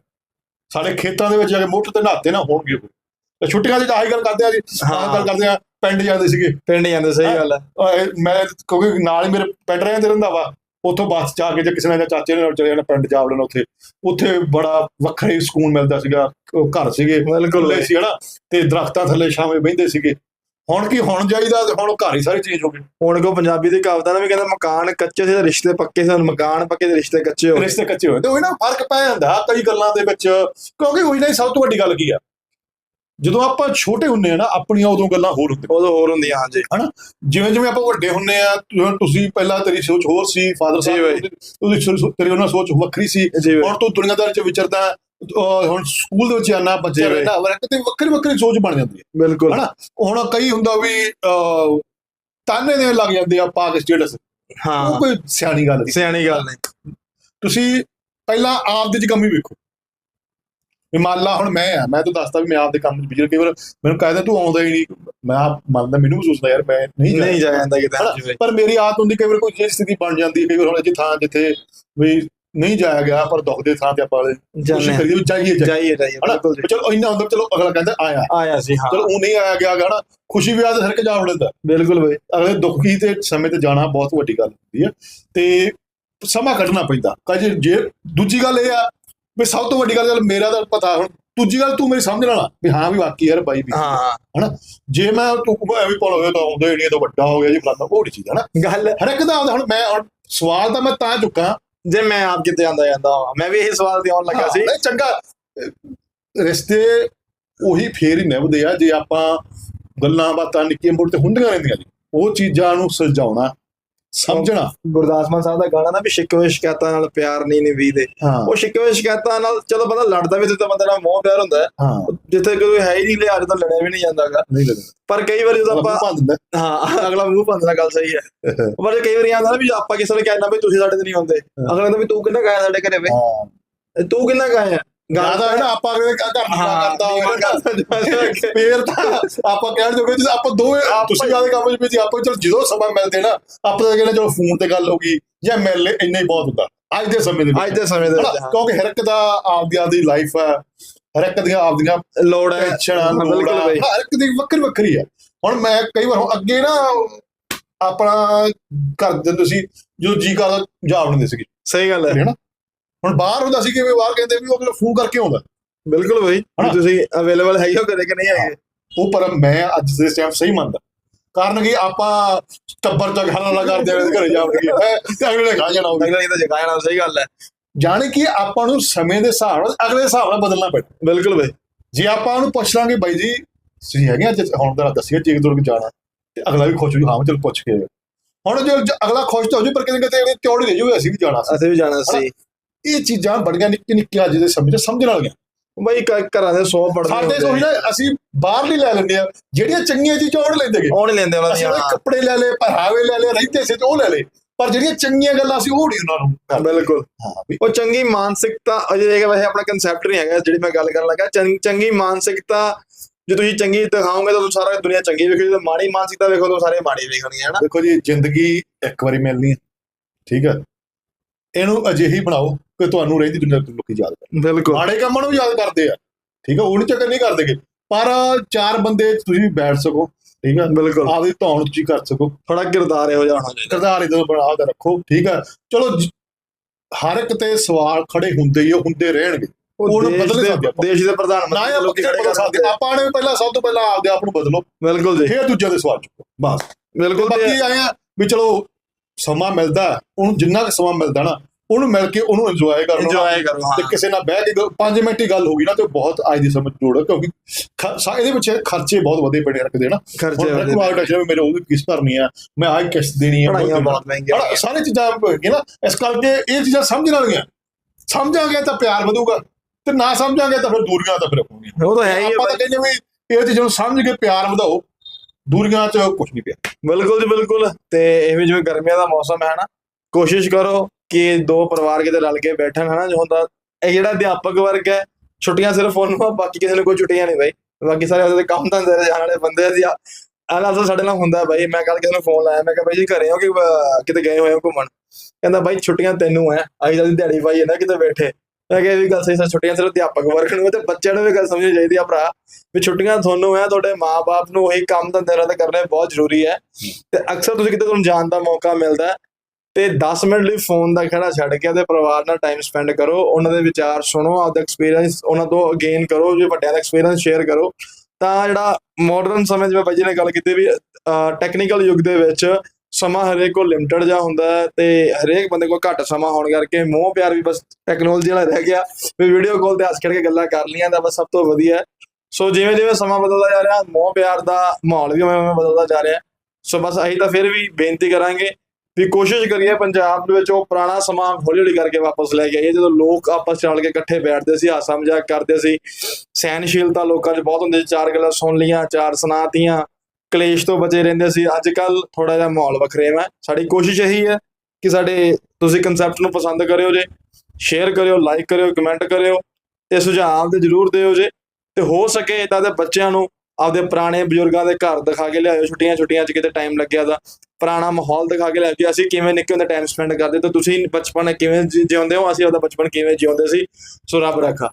ਸਾਡੇ ਖੇਤਾਂ ਦੇ ਵਿੱਚ ਜਾ ਕੇ ਮੋਟਰ ਤੇ ਨਹਾਤੇ ਨਾ ਹੋਣਗੇ ਉਹ ਤੇ ਛੁੱਟੀਆਂ 'ਚ ਤਾਂ ਆਹੀ ਗੱਲ ਕਰਦੇ ਆ ਜੀ ਆਹ ਗੱਲ ਕਰਦੇ ਆ ਪਿੰਡ ਜਾਂਦੇ ਸੀਗੇ। ਪਿੰਡ ਜਾਂਦੇ ਸਹੀ ਗੱਲ ਹੈ ਮੈਂ ਕਿਉਂਕਿ ਨਾਲ ਹੀ ਮੇਰੇ ਪਿੰਡ ਰਹਿੰਦੇ ਰਹਿੰਦਾ ਵਾ ਉੱਥੋਂ ਬੱਸ ਚ ਆ ਕੇ ਜੇ ਕਿਸੇ ਨੇ ਜਾਂ ਚਾਚੇ ਨੇ ਨਾਲ ਚਲੇ ਜਾਣਾ ਪਿੰਡ ਜਾ ਵੜਨਾ ਉੱਥੇ। ਉੱਥੇ ਬੜਾ ਵੱਖਰਾ ਹੀ ਸਕੂਨ ਮਿਲਦਾ ਸੀਗਾ ਘਰ ਸੀਗੇ ਬਿਲਕੁਲ। ਸੀ ਹਨਾ? ਤੇ ਦਰਖਤਾਂ ਥੱਲੇ ਛਾਵੇਂ ਬਹਿੰਦੇ ਸੀਗੇ। ਹੁਣ ਕੀ ਹੁਣ ਜਾਈਦਾ ਤੇ ਹੁਣ ਘਰ ਹੀ ਸਾਰੇ ਚੇਂਜ ਹੋ ਗਏ ਹੁਣ ਕੋ ਪੰਜਾਬੀ ਦੀ ਕਹਾਵਤ ਨਾ ਵੀ ਕਹਿੰਦਾ ਮਕਾਨ ਕੱਚੇ ਸੀ ਤੇ ਰਿਸ਼ਤੇ ਪੱਕੇ ਸੀ ਹੁਣ ਮਕਾਨ ਪੱਕੇ ਤੇ ਰਿਸ਼ਤੇ ਕੱਚੇ ਹੋ ਰਿਸ਼ਤੇ ਕੱਚੇ ਹੋਏ। ਤੇ ਉਹ ਨਾ ਫ਼ਰਕ ਪੈ ਜਾਂਦਾ ਕਈ ਗੱਲਾਂ ਦੇ ਵਿੱਚ ਕਿਉਂਕਿ ਉਹੀ ਨਾ ਸਭ ਤੋਂ ਵੱਡੀ ਗੱਲ ਕੀ ਆ? ਜਦੋਂ ਆਪਾਂ ਛੋਟੇ ਹੁੰਨੇ ਆ ਨਾ ਆਪਣੀਆਂ ਉਦੋਂ ਗੱਲਾਂ ਹੋਰ ਹੁੰਦੀਆਂ। ਉਦੋਂ ਹੋਰ ਹੁੰਦੀਆਂ ਹਾਂ ਜੀ ਜਿਵੇਂ ਜਿਵੇਂ ਆਪਾਂ ਵੱਡੇ ਹੁੰਨੇ ਆ ਤੁਸੀਂ ਪਹਿਲਾਂ ਤੇਰੀ ਸੋਚ ਹੋਰ ਸੀ ਫਾਦਰ। ਸਾਹਿਬ ਸੋਚ- ਤੇਰੀ ਉਹਨਾਂ ਸੋਚ ਵੱਖਰੀ ਸੀ। ਹੁਣ ਤੂੰ ਦੁਨੀਆਦਾਰ ਚ ਵਿਚਰਦਾ ਹੁਣ ਸਕੂਲ ਦੇ ਵਿੱਚ ਆਣਾ ਬੱਚੇ ਜੀ। ਰਹਿਣਾ ਹਰ ਕਿਤੇ ਵੱਖਰੀ ਵੱਖਰੀ ਸੋਚ ਬਣ ਜਾਂਦੀ ਹੈ। ਬਿਲਕੁਲ। ਹਨਾ? ਹੁਣ ਕਈ ਹੁੰਦਾ ਵੀ ਤਾਨੇ ਦੇਣ ਲੱਗ ਜਾਂਦੇ ਆ ਪਾ ਕੇ ਸਟੇਟਸ ਉਹ ਹਾਂ ਕੋਈ ਸਿਆਣੀ ਗੱਲ ਨਹੀਂ। ਸਿਆਣੀ ਗੱਲ ਨਹੀਂ। ਤੁਸੀਂ ਪਹਿਲਾਂ ਆਪ ਦੇ ਚ ਕਮੀ ਵੇਖੋ। ਵੀ ਮੰਨ ਲਾ ਹੁਣ ਮੈਂ ਆ ਮੈਂ ਤਾਂ ਦੱਸਦਾ ਵੀ ਮੈਂ ਆਪ ਦੇ ਕੰਮ ਚ ਬਿਜਲ ਕਈ ਵਾਰ ਮੈਨੂੰ ਕਹਿੰਦਾ ਤੂੰ ਆਉਂਦਾ ਹੀ ਨਹੀਂ। ਮੈਂ ਆਪ ਮੰਨਦਾ ਮੈਨੂੰ ਮਹਿਸੂਸ ਹੁੰਦਾ ਯਾਰ ਮੈਂ ਨਹੀਂ। ਨਹੀਂ ਜਾਂਦਾ ਕਿਤੇ। ਜੀ। ਪਰ ਮੇਰੀ ਆਦਤ ਹੁੰਦੀ ਕਈ ਵਾਰ ਕੋਈ ਜਿਹੀ ਸਥਿਤੀ ਬਣ ਜਾਂਦੀ ਹੈ ਕਈ ਵਾਰ ਹੁਣ ਅਜੇ ਥਾਂ ਜਿੱਥੇ ਵੀ ਨਹੀਂ ਜਾਇਆ ਗਿਆ ਪਰ ਦੁੱਖ ਦੇ ਥਾਂ ਤੇ ਆਪਾਂ ਕੋਸ਼ਿਸ਼। ਕਰੀਏ ਜਾਈਏ ਜਾਈਏ। ਜਾਈਏ ਹਨਾ? ਬਿਲਕੁਲ ਚਲੋ ਇੰਨਾ ਹੁੰਦਾ ਚਲੋ ਅਗਲਾ ਕਹਿੰਦਾ ਆਇਆ। ਆਇਆ ਸੀ ਹਾਂ। ਚਲੋ ਉਹ ਨਹੀਂ ਆਇਆ ਗਿਆ ਗਾ ਨਾ ਖੁਸ਼ੀ ਵੀ ਆਦੇ ਸਰਕੇ ਜਾ ਵੜਦਾ ਬਿਲਕੁਲ ਬਈ। ਅਗਲੇ ਦੁੱਖੀ ਤੇ ਸਮੇਂ ਤੇ ਜਾਣਾ ਬਹੁਤ ਵੱਡੀ ਗੱਲ ਹੁੰਦੀ ਹੈ ਤੇ ਸਮਾਂ ਕੱਢਣਾ ਪੈਂਦਾ। ਕਾਜੇ ਜੇ ਦੂਜੀ ਗੱਲ ਇਹ ਆ ਵੀ ਸਭ ਤੋਂ ਵੱਡੀ ਗੱਲ ਮੇਰਾ ਤਾਂ ਪਤਾ ਹੁਣ ਦੂਜੀ ਗੱਲ ਤੂੰ ਮੇਰੀ ਸਮਝ ਲੈਣਾ ਵੀ ਹਾਂ ਵੀ ਵਾਕਈ ਯਾਰ ਬਾਈ ਵੀ ਹਾਂ ਜੇ ਮੈਂ ਤੂੰ ਐਵੇਂ ਪੜ ਹੋਇਆ ਤਾਂ ਆਉਂਦਾ ਹੀ ਨਹੀਂ ਇਹ ਤਾਂ ਵੱਡਾ ਹੋ ਗਿਆ ਜੀ ਫਲਾਣਾ ਉਹ ਚੀਜ਼ ਹੈ ਨਾ ਗੱਲ ਹਰ ਇੱਕ ਦਾ ਹੁਣ ਮੈਂ ਸਵਾਲ ਤਾਂ ਮੈਂ ਤਾਂ ਚੁੱਕਾਂ ਜੇ ਮੈਂ ਆਪ ਕਿਤੇ ਆਂਦਾ ਜਾਂਦਾ ਮੈਂ ਵੀ ਇਹੀ ਸਵਾਲ ਤੇ ਆਉਣ ਲੱਗਾ ਸੀ। ਨਹੀਂ, ਚੰਗਾ। ਰਿਸ਼ਤੇ ਉਹੀ ਫੇਰ ਹੀ ਨਿਭਦੇ ਆ ਜੇ ਆਪਾਂ ਗੱਲਾਂ ਬਾਤਾਂ ਨਿੱਕੀਆਂ ਮੋਟੀਆਂ ਹੁੰਦੀਆਂ ਰਹਿੰਦੀਆਂ ਜੀ ਉਹ ਚੀਜ਼ਾਂ ਨੂੰ ਸੁਲਝਾਉਣਾ। ਸਮਝਣਾ। ਗੁਰਦਾਸ ਮਾਨ ਸਾਹਿਬ ਦਾ ਗਾਣਾ ਨਾ ਵੀ ਸ਼ਿਕਵੇ ਸ਼ਿਕਾਇਤਾਂ ਨਾਲ ਪਿਆਰ ਨਹੀਂ ਨਿਭੀਦੇ ਹਾਂ। ਉਹ ਸ਼ਿਕਵੇ ਸ਼ਿਕਾਇਤਾਂ ਨਾਲ ਚਲੋ ਬੰਦਾ ਲੜਦਾ ਵੀ ਤੇ ਤਾਂ ਬੰਦੇ ਨਾਲ ਮੋਹ ਪਿਆਰ ਹੁੰਦਾ ਜਿੱਥੇ ਕੋਈ ਹੈ ਹੀ ਨਹੀਂ ਲਿਆ ਤਾਂ ਲੜਿਆ ਵੀ ਨਹੀਂ ਜਾਂਦਾਗਾ ਨਹੀਂ ਲੱਗਦਾ ਪਰ ਕਈ ਵਾਰੀ ਜਦੋਂ ਆਪਾਂ ਹਾਂ ਅਗਲਾ ਮੂੰਹ ਨਾਲ ਗੱਲ ਸਹੀ ਹੈ। ਪਰ ਕਈ ਵਾਰੀ ਆਉਂਦਾ ਨਾ ਵੀ ਆਪਾਂ ਕਿਸੇ ਨੂੰ ਕਹਿਣਾ ਵੀ ਤੁਸੀਂ ਸਾਡੇ ਤੇ ਨਹੀਂ ਆਉਂਦੇ। ਅਗਲਾ ਕਹਿੰਦਾ ਵੀ ਤੂੰ ਕਿੰਨਾ ਕਾਇਆ ਸਾਡੇ ਘਰੇ ਵੇ? ਤੂੰ ਕਿੰਨਾ ਕਾਇਆ ਜ਼ਿਆਦਾ ਹੈ ਨਾ ਆਪਾਂ ਅਗਲੇ ਘਰ ਹਾਂ, ਕਰਦਾ ਹਾਂ। ਫੇਰ ਤਾਂ ਆਪਾਂ ਕਹਿਣ ਜੋਗੇ ਜੀ ਆਪਾਂ ਦੋਵੇਂ ਤੁਸੀਂ ਆਦੇ ਕੰਮ ਵਿੱਚ ਵੀ ਆਪਾਂ ਚਲ ਜਦੋਂ ਸਮਾਂ ਮਿਲਦੇ ਨਾ ਆਪਾਂ ਤਾਂ ਕਹਿੰਦੇ ਚਲੋ ਫੋਨ ਤੇ ਗੱਲ ਹੋ ਗਈ ਜਾਂ ਮਿਲ ਲੈ ਇੰਨਾ ਹੀ ਬਹੁਤ ਹੁੰਦਾ। ਅੱਜ ਦੇ ਸਮੇਂ ਦੇ ਵਿੱਚ। ਅੱਜ ਦੇ ਸਮੇਂ ਦੇ ਵਿੱਚ? ਕਿਉਂਕਿ ਹਰ ਇੱਕ ਦਾ ਆਪਦੀ ਆਪਦੀ ਲਾਈਫ ਹੈ ਹਰ ਇੱਕ ਦੀਆਂ ਆਪਦੀਆਂ। ਲੋੜ ਹੈ। ਬਿਲਕੁਲ ਬਈ। ਹਰ ਇੱਕ ਦੀ ਵੱਖਰੀ ਵੱਖਰੀ ਹੈ। ਹੁਣ ਮੈਂ ਕਈ ਵਾਰ ਅੱਗੇ ਨਾ ਆਪਣਾ ਕਰ ਦਿੰਦੇ ਸੀ ਜੋ ਜੀ ਕਰਦਾ ਜਾ ਵੜਦੇ ਸੀਗੇ। ਸਹੀ ਗੱਲ ਹੈ। ਹਨਾ? ਹੁਣ ਬਾਹਰ ਹੁੰਦਾ ਸੀ ਕਿ ਵੀ ਬਾਹਰ ਕਹਿੰਦੇ ਵੀ ਉਹ ਅਗਲਾ ਫੋਨ ਕਰਕੇ ਆਉਂਦਾ। ਬਿਲਕੁਲ ਬਈ? ਤੁਸੀਂ ਅਵੇਲੇਬਲ ਹੈਗੇ ਹੋ ਕਦੇ ਕਿ ਨਹੀਂ ਹੈਗੇ? ਉਹ ਪਰ ਮੈਂ ਅੱਜ ਦੇ ਟਾਈਮ ਸਹੀ ਮੰਨਦਾ। ਕਾਰਨ ਕਿ ਆਪਾਂ ਟੱਬਰ ਚ ਖਾਣਾ ਲਾ ਕਰਦੇ ਆ ਘਰੇ ਜਾਵੜਗੇ ਤੇ ਅਗਲੇ ਨੇ ਖਾ ਜਾਣਾ। ਹੋਵੇ ਅਗਲਾ ਕਿਤੇ ਜਗਾਇਆ ਨਾ ਸਹੀ ਗੱਲ ਹੈ। ਜਾਣੇ ਕਿ ਆਪਾਂ ਨੂੰ ਸਮੇਂ ਦੇ ਹਿਸਾਬ ਨਾਲ ਅਗਲੇ ਹਿਸਾਬ ਨਾਲ ਬਦਲਣਾ ਪੈਣਾ। ਬਿਲਕੁਲ ਬਈ। ਜੇ ਆਪਾਂ ਉਹਨੂੰ ਪੁੱਛ ਲਾਂਗੇ ਬਾਈ ਜੀ ਤੁਸੀਂ ਹੈਗੇ ਅੱਜ? ਹੁਣ ਦਾ ਦੱਸਿਆ ਚੀਕ ਕੇ ਜਾਣਾ। ਤੇ ਅਗਲਾ ਵੀ ਖੁਸ਼ ਹੋ ਜੂ ਹਾਂ ਚਲ ਪੁੱਛ ਕੇ। ਹੁਣ ਜੇ ਜੇ ਅਗਲਾ ਖੁਸ਼ ਤਾਂ ਹੋ ਜੂ ਪਰ ਕਿਤੇ ਕਿਤੇ ਚੌੜੀ ਰਹਿ ਜੂ ਅਸੀਂ ਵੀ ਜਾਣਾ ਸੀ। ਅਸੀਂ ਵੀ ਜਾਣਾ ਸੀ। ਇਹ ਚੀਜ਼ਾਂ ਬੜੀਆਂ ਨਿੱਕੀ ਨਿੱਕੀਆਂ ਅੱਜ ਦੇ ਸਮੇਂ 'ਚ ਸਮਝਣ ਵਾਲੀਆਂ। ਬਈ ਘਰਾਂ ਦੇ 100 ਪੜਦੇ ਸਾਡੇ ਤੋਂ ਹੀ ਨਾ ਅਸੀਂ ਬਾਹਰ ਨਹੀਂ ਲੈ ਲੈਂਦੇ ਆ ਜਿਹੜੀਆਂ ਚੰਗੀਆਂ ਚੀਜ਼ਾਂ ਉਹ ਨੀ ਲੈਂਦੇਗੇ ਉਹ ਨਹੀਂ ਲੈਂਦੇ ਉਹਨਾਂ ਦੀਆਂ ਕੱਪੜੇ ਲੈ ਲਏ ਪਹਿਰਾਵੇ ਲੈ ਲਏ ਰਹਿੰਦੇ ਸੀ ਤੇ ਉਹ ਲੈ ਲਏ। ਪਰ ਜਿਹੜੀਆਂ ਚੰਗੀਆਂ ਗੱਲਾਂ ਸੀ ਉਹ ਨਹੀਂ ਉਹਨਾਂ ਨੂੰ। ਬਿਲਕੁਲ। ਹਾਂ ਉਹ ਚੰਗੀ ਮਾਨਸਿਕਤਾ ਅਜੇ ਇਹ ਵੈਸੇ ਆਪਣਾ ਕਨਸੈਪਟ ਨਹੀਂ ਹੈਗਾ ਜਿਹੜੀ ਮੈਂ ਗੱਲ ਕਰਨ ਲੱਗਾ। ਚੰਗ- ਚੰਗੀ ਮਾਨਸਿਕਤਾ ਜੇ ਤੁਸੀਂ ਚੰਗੀ ਦਿਖਾਓਗੇ ਤਾਂ ਤੁਹਾਨੂੰ ਸਾਰਾ ਦੁਨੀਆ ਚੰਗੀ ਵੇਖੇਗੀ ਤੇ ਮਾੜੀ ਮਾਨਸਿਕਤਾ ਵੇਖੋ ਤਾਂ ਸਾਰੇ ਮਾੜੀ ਵੇਖਣਗੇ ਹਨਾ ਦੇਖੋ ਜੀ ਜ਼ਿੰਦਗੀ ਇੱਕ ਵਾਰੀ ਮਿਲਣੀ ਹੈ। ਠੀਕ ਹੈ। ਇਹਨੂੰ ਅਜਿਹੀ ਬਣਾਓ ਕਿ ਤੁਹਾਨੂੰ ਰਹਿੰਦੀ ਦੁਨੀਆ ਤੋਂ ਲੋਕੀ ਯਾਦ ਕਰਨ ਬਿਲਕੁਲ। ਮਾੜੇ ਕੰਮਾਂ ਨੂੰ ਯਾਦ ਕਰਦੇ ਆ। ਠੀਕ ਹੈ ਉਹ ਨਹੀਂ ਚੱਕਰ ਨਹੀਂ ਕਰਦੇਗੇ ਪਰ ਚਾਰ ਬੰਦੇ ਤੁਸੀਂ ਬੈਠ ਸਕੋ ਠੀਕ ਹੈ ਬਿਲਕੁਲ। ਆਪਦੀ ਧੌਣ ਤੁਸੀਂ ਕਰ ਸਕੋ। ਥੋੜਾ ਕਿਰਦਾਰ ਇਹੋ ਜਿਹਾ ਹੋਣਾ ਚਾਹੀਦਾ। ਕਿਰਦਾਰ ਇਦਾਂ ਬਣਾ ਕੇ ਰੱਖੋ ਠੀਕ ਹੈ ਚਲੋ ਹਰ ਇੱਕ ਤੇ ਸਵਾਲ ਖੜੇ ਹੁੰਦੇ ਹੀ ਆ, ਹੁੰਦੇ ਰਹਿਣਗੇ। ਉਹ ਉਹਨੂੰ ਦੇਸ਼ ਬਦਲ ਦੇ- ਸਕਦੇ। ਦੇਸ਼ ਦੇ ਪ੍ਰਧਾਨ ਮੰਤਰੀ ਇਹ ਲੋਕੀ ਖੜੇ ਬਦਲ ਸਕਦੇ। ਆਪਾਂ ਨੇ ਪਹਿਲਾਂ ਸਭ ਤੋਂ ਪਹਿਲਾਂ ਆਪਦੇ ਆਪ ਨੂੰ ਬਦਲੋ। ਬਿਲਕੁਲ ਜੀ। ਫਿਰ ਦੂਜਿਆਂ ਦੇ ਸਵਾਲ ਚੁੱਕੋ। ਬਸ। ਬਿਲਕੁਲ ਬਾਕੀ ਆਏ ਆ ਵੀ ਚਲੋ ਸਮਾਂ ਮਿਲਦਾ। ਉਹਨੂੰ ਜਿੰਨਾ ਕੁ ਸਮਾਂ ਮਿਲਦਾ ਨਾ ਉਹਨੂੰ ਮਿਲ ਕੇ ਉਹਨੂੰ ਇੰਜੋਏ ਕਰਨਾ ਇੰਜੋਏ ਕਰੋ ਤੇ ਕਿਸੇ ਨਾਲ ਬਹਿ ਕੇ 5 ਮਿੰਟ ਹੀ ਗੱਲ ਹੋ ਗਈ ਨਾ ਤੇ ਬਹੁਤ ਅੱਜ ਦੀ ਸਮਝ ਲੋੜ ਹੈ ਕਿਉਂਕਿ ਇਹਦੇ ਵਿੱਚ ਖਰਚੇ ਬਹੁਤ ਵਧੇ ਪਏ ਰੱਖਦੇ ਨਾ। ਖਰਚੇ ਹੁਣ ਰਕਵਾ ਟੈਕਸ਼ਨ ਮੇਰੇ ਉਹਦੀ ਕਿਸ ਭਰਨੀ ਆ ਮੈਂ ਆਹ ਕਿਸ਼ਤ ਦੇਣੀ ਆ ਬਹੁਤ ਬੜਾ ਸਾਰੀ ਚੀਜ਼ਾਂ ਹੈਗੀਆਂ ਨਾ ਇਸ ਕਰਕੇ ਇਹ ਚੀਜ਼ਾਂ ਸਮਝਣ ਵਾਲੀਆਂ। ਸਮਝਾਂਗੇ ਤਾਂ ਪਿਆਰ ਵਧੂਗਾ ਤੇ ਨਾ ਸਮਝਾਂਗੇ ਤਾਂ ਫਿਰ ਦੂਰੀਆਂ ਤਾਂ ਫਿਰ ਹੋਣਗੀਆਂ। ਉਹ ਤਾਂ ਹੈ ਹੀ ਹੈ ਆਪਾਂ ਤਾਂ ਕਹਿੰਦੇ ਵੀ ਇਹ ਚੀਜ਼ਾਂ ਨੂੰ ਸਮਝ ਕੇ ਪਿਆਰ ਵਧਾਓ ਦੂਰੀਆਂ 'ਚ ਕੁਝ ਨਹੀਂ ਪਿਆ। ਬਿਲਕੁਲ ਜੀ ਬਿਲਕੁਲ ਤੇ ਐਵੇਂ ਜਿਵੇਂ ਗਰਮੀਆਂ ਦਾ ਮੌਸਮ ਹੈ ਨਾ ਕੋਸ਼ਿਸ਼ ਕਰੋ ਕਿ ਦੋ ਪਰਿਵਾਰ ਕਿਤੇ ਰਲ ਕੇ ਬੈਠਣ, ਹਨਾ, ਜੋ ਹੁੰਦਾ, ਇਹ ਜਿਹੜਾ ਅਧਿਆਪਕ ਵਰਗ ਹੈ, ਛੁੱਟੀਆਂ ਸਿਰਫ ਉਹਨੂੰ ਬਾਕੀ ਕਿਸੇ ਨੂੰ ਕੋਈ ਛੁੱਟੀਆਂ ਨਹੀਂ ਬਾਈ। ਬਾਕੀ ਸਾਰੇ ਉਹਦੇ ਕੰਮ ਧੰਦੇ ਦੇ ਜਾਣ ਵਾਲੇ ਬੰਦੇ ਸੀ ਆਲਾ ਤਾਂ ਸਾਡੇ ਨਾਲ ਹੁੰਦਾ ਬਾਈ, ਮੈਂ ਕੱਲ ਕਿਸੇ ਨੂੰ ਫੋਨ ਲਾਇਆ, ਮੈਂ ਕਿਹਾ ਬਾਈ ਜੀ ਘਰੇ ਹੋ ਕਿ ਕਿਤੇ ਗਏ ਹੋਏ ਹੋ ਘੁੰਮਣ? ਕਹਿੰਦਾ ਬਾਈ ਛੁੱਟੀਆਂ ਤੈਨੂੰ ਐ ਅਸੀਂ ਤਾਂ ਦਿਹਾੜੀ ਪਾਈ ਹੈ ਨਾ ਕਿਤੇ ਬੈਠੇ। ਮੈਂ ਕਿਹਾ ਵੀ ਗੱਲ ਸਹੀ, ਸਰ, ਛੁੱਟੀਆਂ ਸਿਰਫ ਅਧਿਆਪਕ ਵਰਗ ਨੂੰ ਤੇ ਬੱਚਿਆਂ ਨੂੰ ਵੀ ਗੱਲ ਸਮਝਣੀ ਚਾਹੀਦੀ ਆ ਭਰਾ, ਵੀ ਛੁੱਟੀਆਂ ਤੁਹਾਨੂੰ ਹੈ ਤੁਹਾਡੇ ਮਾਪੇ ਨੂੰ ਉਹੀ ਕੰਮ ਧੰਦੇ ਨਾਲ ਕਰਨੇ ਬਹੁਤ ਜ਼ਰੂਰੀ ਹੈ ਤੇ ਅਕਸਰ ਤੁਸੀਂ ਕਿਤੇ ਤੁਹਾਨੂੰ ਜਾਣ ਦਾ ਮੌਕਾ ਮਿਲਦਾ ਤੇ 10 ਮਿੰਟ ਲਈ ਫੋਨ ਦਾ ਖੜਾ ਛੱਡ ਕੇ ਤੇ ਪਰਿਵਾਰ ਨਾਲ ਟਾਈਮ ਸਪੈਂਡ ਕਰੋ, ਉਹਨਾਂ ਦੇ ਵਿਚਾਰ ਸੁਣੋ, ਆਪਦਾ ਐਕਸਪੀਰੀਅੰਸ ਉਹਨਾਂ ਤੋਂ ਗੇਨ ਕਰੋ, ਜੇ ਵੱਡਿਆਂ ਦਾ ਐਕਸਪੀਰੀਅੰਸ ਸ਼ੇਅਰ ਕਰੋ। ਤਾਂ ਜਿਹੜਾ ਮਾਡਰਨ ਸਮੇਂ ਜਿਵੇਂ ਬਾਈ ਜੀ ਨੇ ਗੱਲ ਕੀਤੀ ਵੀ ਟੈਕਨੀਕਲ ਯੁੱਗ ਦੇ ਵਿੱਚ ਸਮਾਂ ਹਰੇਕ ਕੋਲ ਲਿਮਟਿਡ ਜਾ ਹੁੰਦਾ ਹੈ ਤੇ ਹਰੇਕ ਬੰਦੇ ਕੋਲ ਘੱਟ ਸਮਾਂ ਹੋਣ ਕਰਕੇ ਮੋਹ ਪਿਆਰ ਵੀ ਬਸ ਟੈਕਨੋਲੋਜੀ ਵਾਲਾ ਰਹਿ ਗਿਆ। ਵੀ ਵੀਡੀਓ ਕਾਲ ਤੇ ਹੱਸ ਖੜ ਕੇ ਗੱਲਾਂ ਕਰ ਲੀਆਂ ਤਾਂ ਬਸ ਸਭ ਤੋਂ ਵਧੀਆ ਸੋ ਜਿਵੇਂ ਜਿਵੇਂ ਸਮਾਂ ਬਦਲਦਾ ਜਾ ਰਿਹਾ, ਮੋਹ ਪਿਆਰ ਦਾ ਮਾਹੌਲ ਵੀ ਉਵੇਂ ਉਵੇਂ ਬਦਲਦਾ ਜਾ ਰਿਹਾ ਸੋ ਬਸ ਅਸੀਂ ਤਾਂ ਫਿਰ ਵੀ ਬੇਨਤੀ ਕਰਾਂਗੇ ਵੀ ਕੋਸ਼ਿਸ਼ ਕਰੀਏ ਪੰਜਾਬ ਦੇ ਵਿੱਚ ਉਹ ਪੁਰਾਣਾ ਸਮਾਂ ਹੌਲੀ ਹੌਲੀ ਕਰਕੇ ਵਾਪਸ ਲੈ ਕੇ ਆਈਏ। ਜਦੋਂ ਲੋਕ ਆਪਸ ਚੱਲ ਕੇ ਇਕੱਠੇ ਬੈਠਦੇ ਸੀ ਹਾਸਾ ਮਜ਼ਾਕ ਕਰਦੇ ਸੀ ਸਹਿਨਸ਼ੀਲਤਾ ਲੋਕਾਂ 'ਚ ਬਹੁਤ ਹੁੰਦੀ ਸੀ। ਚਾਰ ਗੱਲਾਂ ਸੁਣ ਲੀਆਂ ਚਾਰ ਸੁਣਾਤੀਆਂ ਕਲੇਸ਼ ਤੋਂ ਬਚੇ ਰਹਿੰਦੇ ਸੀ। ਅੱਜ ਕੱਲ ਥੋੜਾ ਜਿਹਾ ਮਾਹੌਲ ਵੱਖਰੇਵਾ ਹੈ ਸਾਡੀ ਕੋਸ਼ਿਸ਼ ਇਹੀ ਹੈ ਕਿ ਸਾਡੇ ਤੁਸੀਂ ਕਨਸੈਪਟ ਨੂੰ ਪਸੰਦ ਕਰਿਓ ਜੇ ਸ਼ੇਅਰ ਕਰਿਓ ਲਾਈਕ ਕਰਿਓ ਕਮੈਂਟ ਕਰਿਓ ਤੇ ਸੁਝਾਅ ਤੇ ਜਰੂਰ ਦਿਓ ਜੇ। ਤੇ ਹੋ ਸਕੇ ਇਦਾਂ ਦੇ ਬੱਚਿਆਂ ਨੂੰ ਆਪਦੇ ਪੁਰਾਣੇ ਬਜ਼ੁਰਗਾਂ ਦੇ ਘਰ ਦਿਖਾ ਕੇ ਲਿਆਇਓ, ਛੁੱਟੀਆਂ ਛੁੱਟੀਆਂ 'ਚ ਕਿਤੇ ਟਾਈਮ ਲੱਗਿਆ ਤਾਂ। ਪੁਰਾਣਾ ਮਾਹੌਲ ਦਿਖਾ ਕੇ ਲਿਆਇਓ ਕਿ ਅਸੀਂ ਕਿਵੇਂ ਨਿੱਕੇ ਹੁੰਦੇ ਟਾਈਮ ਸਪੈਂਡ ਕਰਦੇ। ਤੇ ਤੁਸੀਂ ਬਚਪਨ ਕਿਵੇਂ ਜਿਉਂਦੇ ਹੋ? ਅਸੀਂ ਆਪਦਾ ਬਚਪਨ ਕਿਵੇਂ ਜਿਉਂਦੇ ਸੀ? ਸੋ ਰੱਬ ਰੱਖਾ।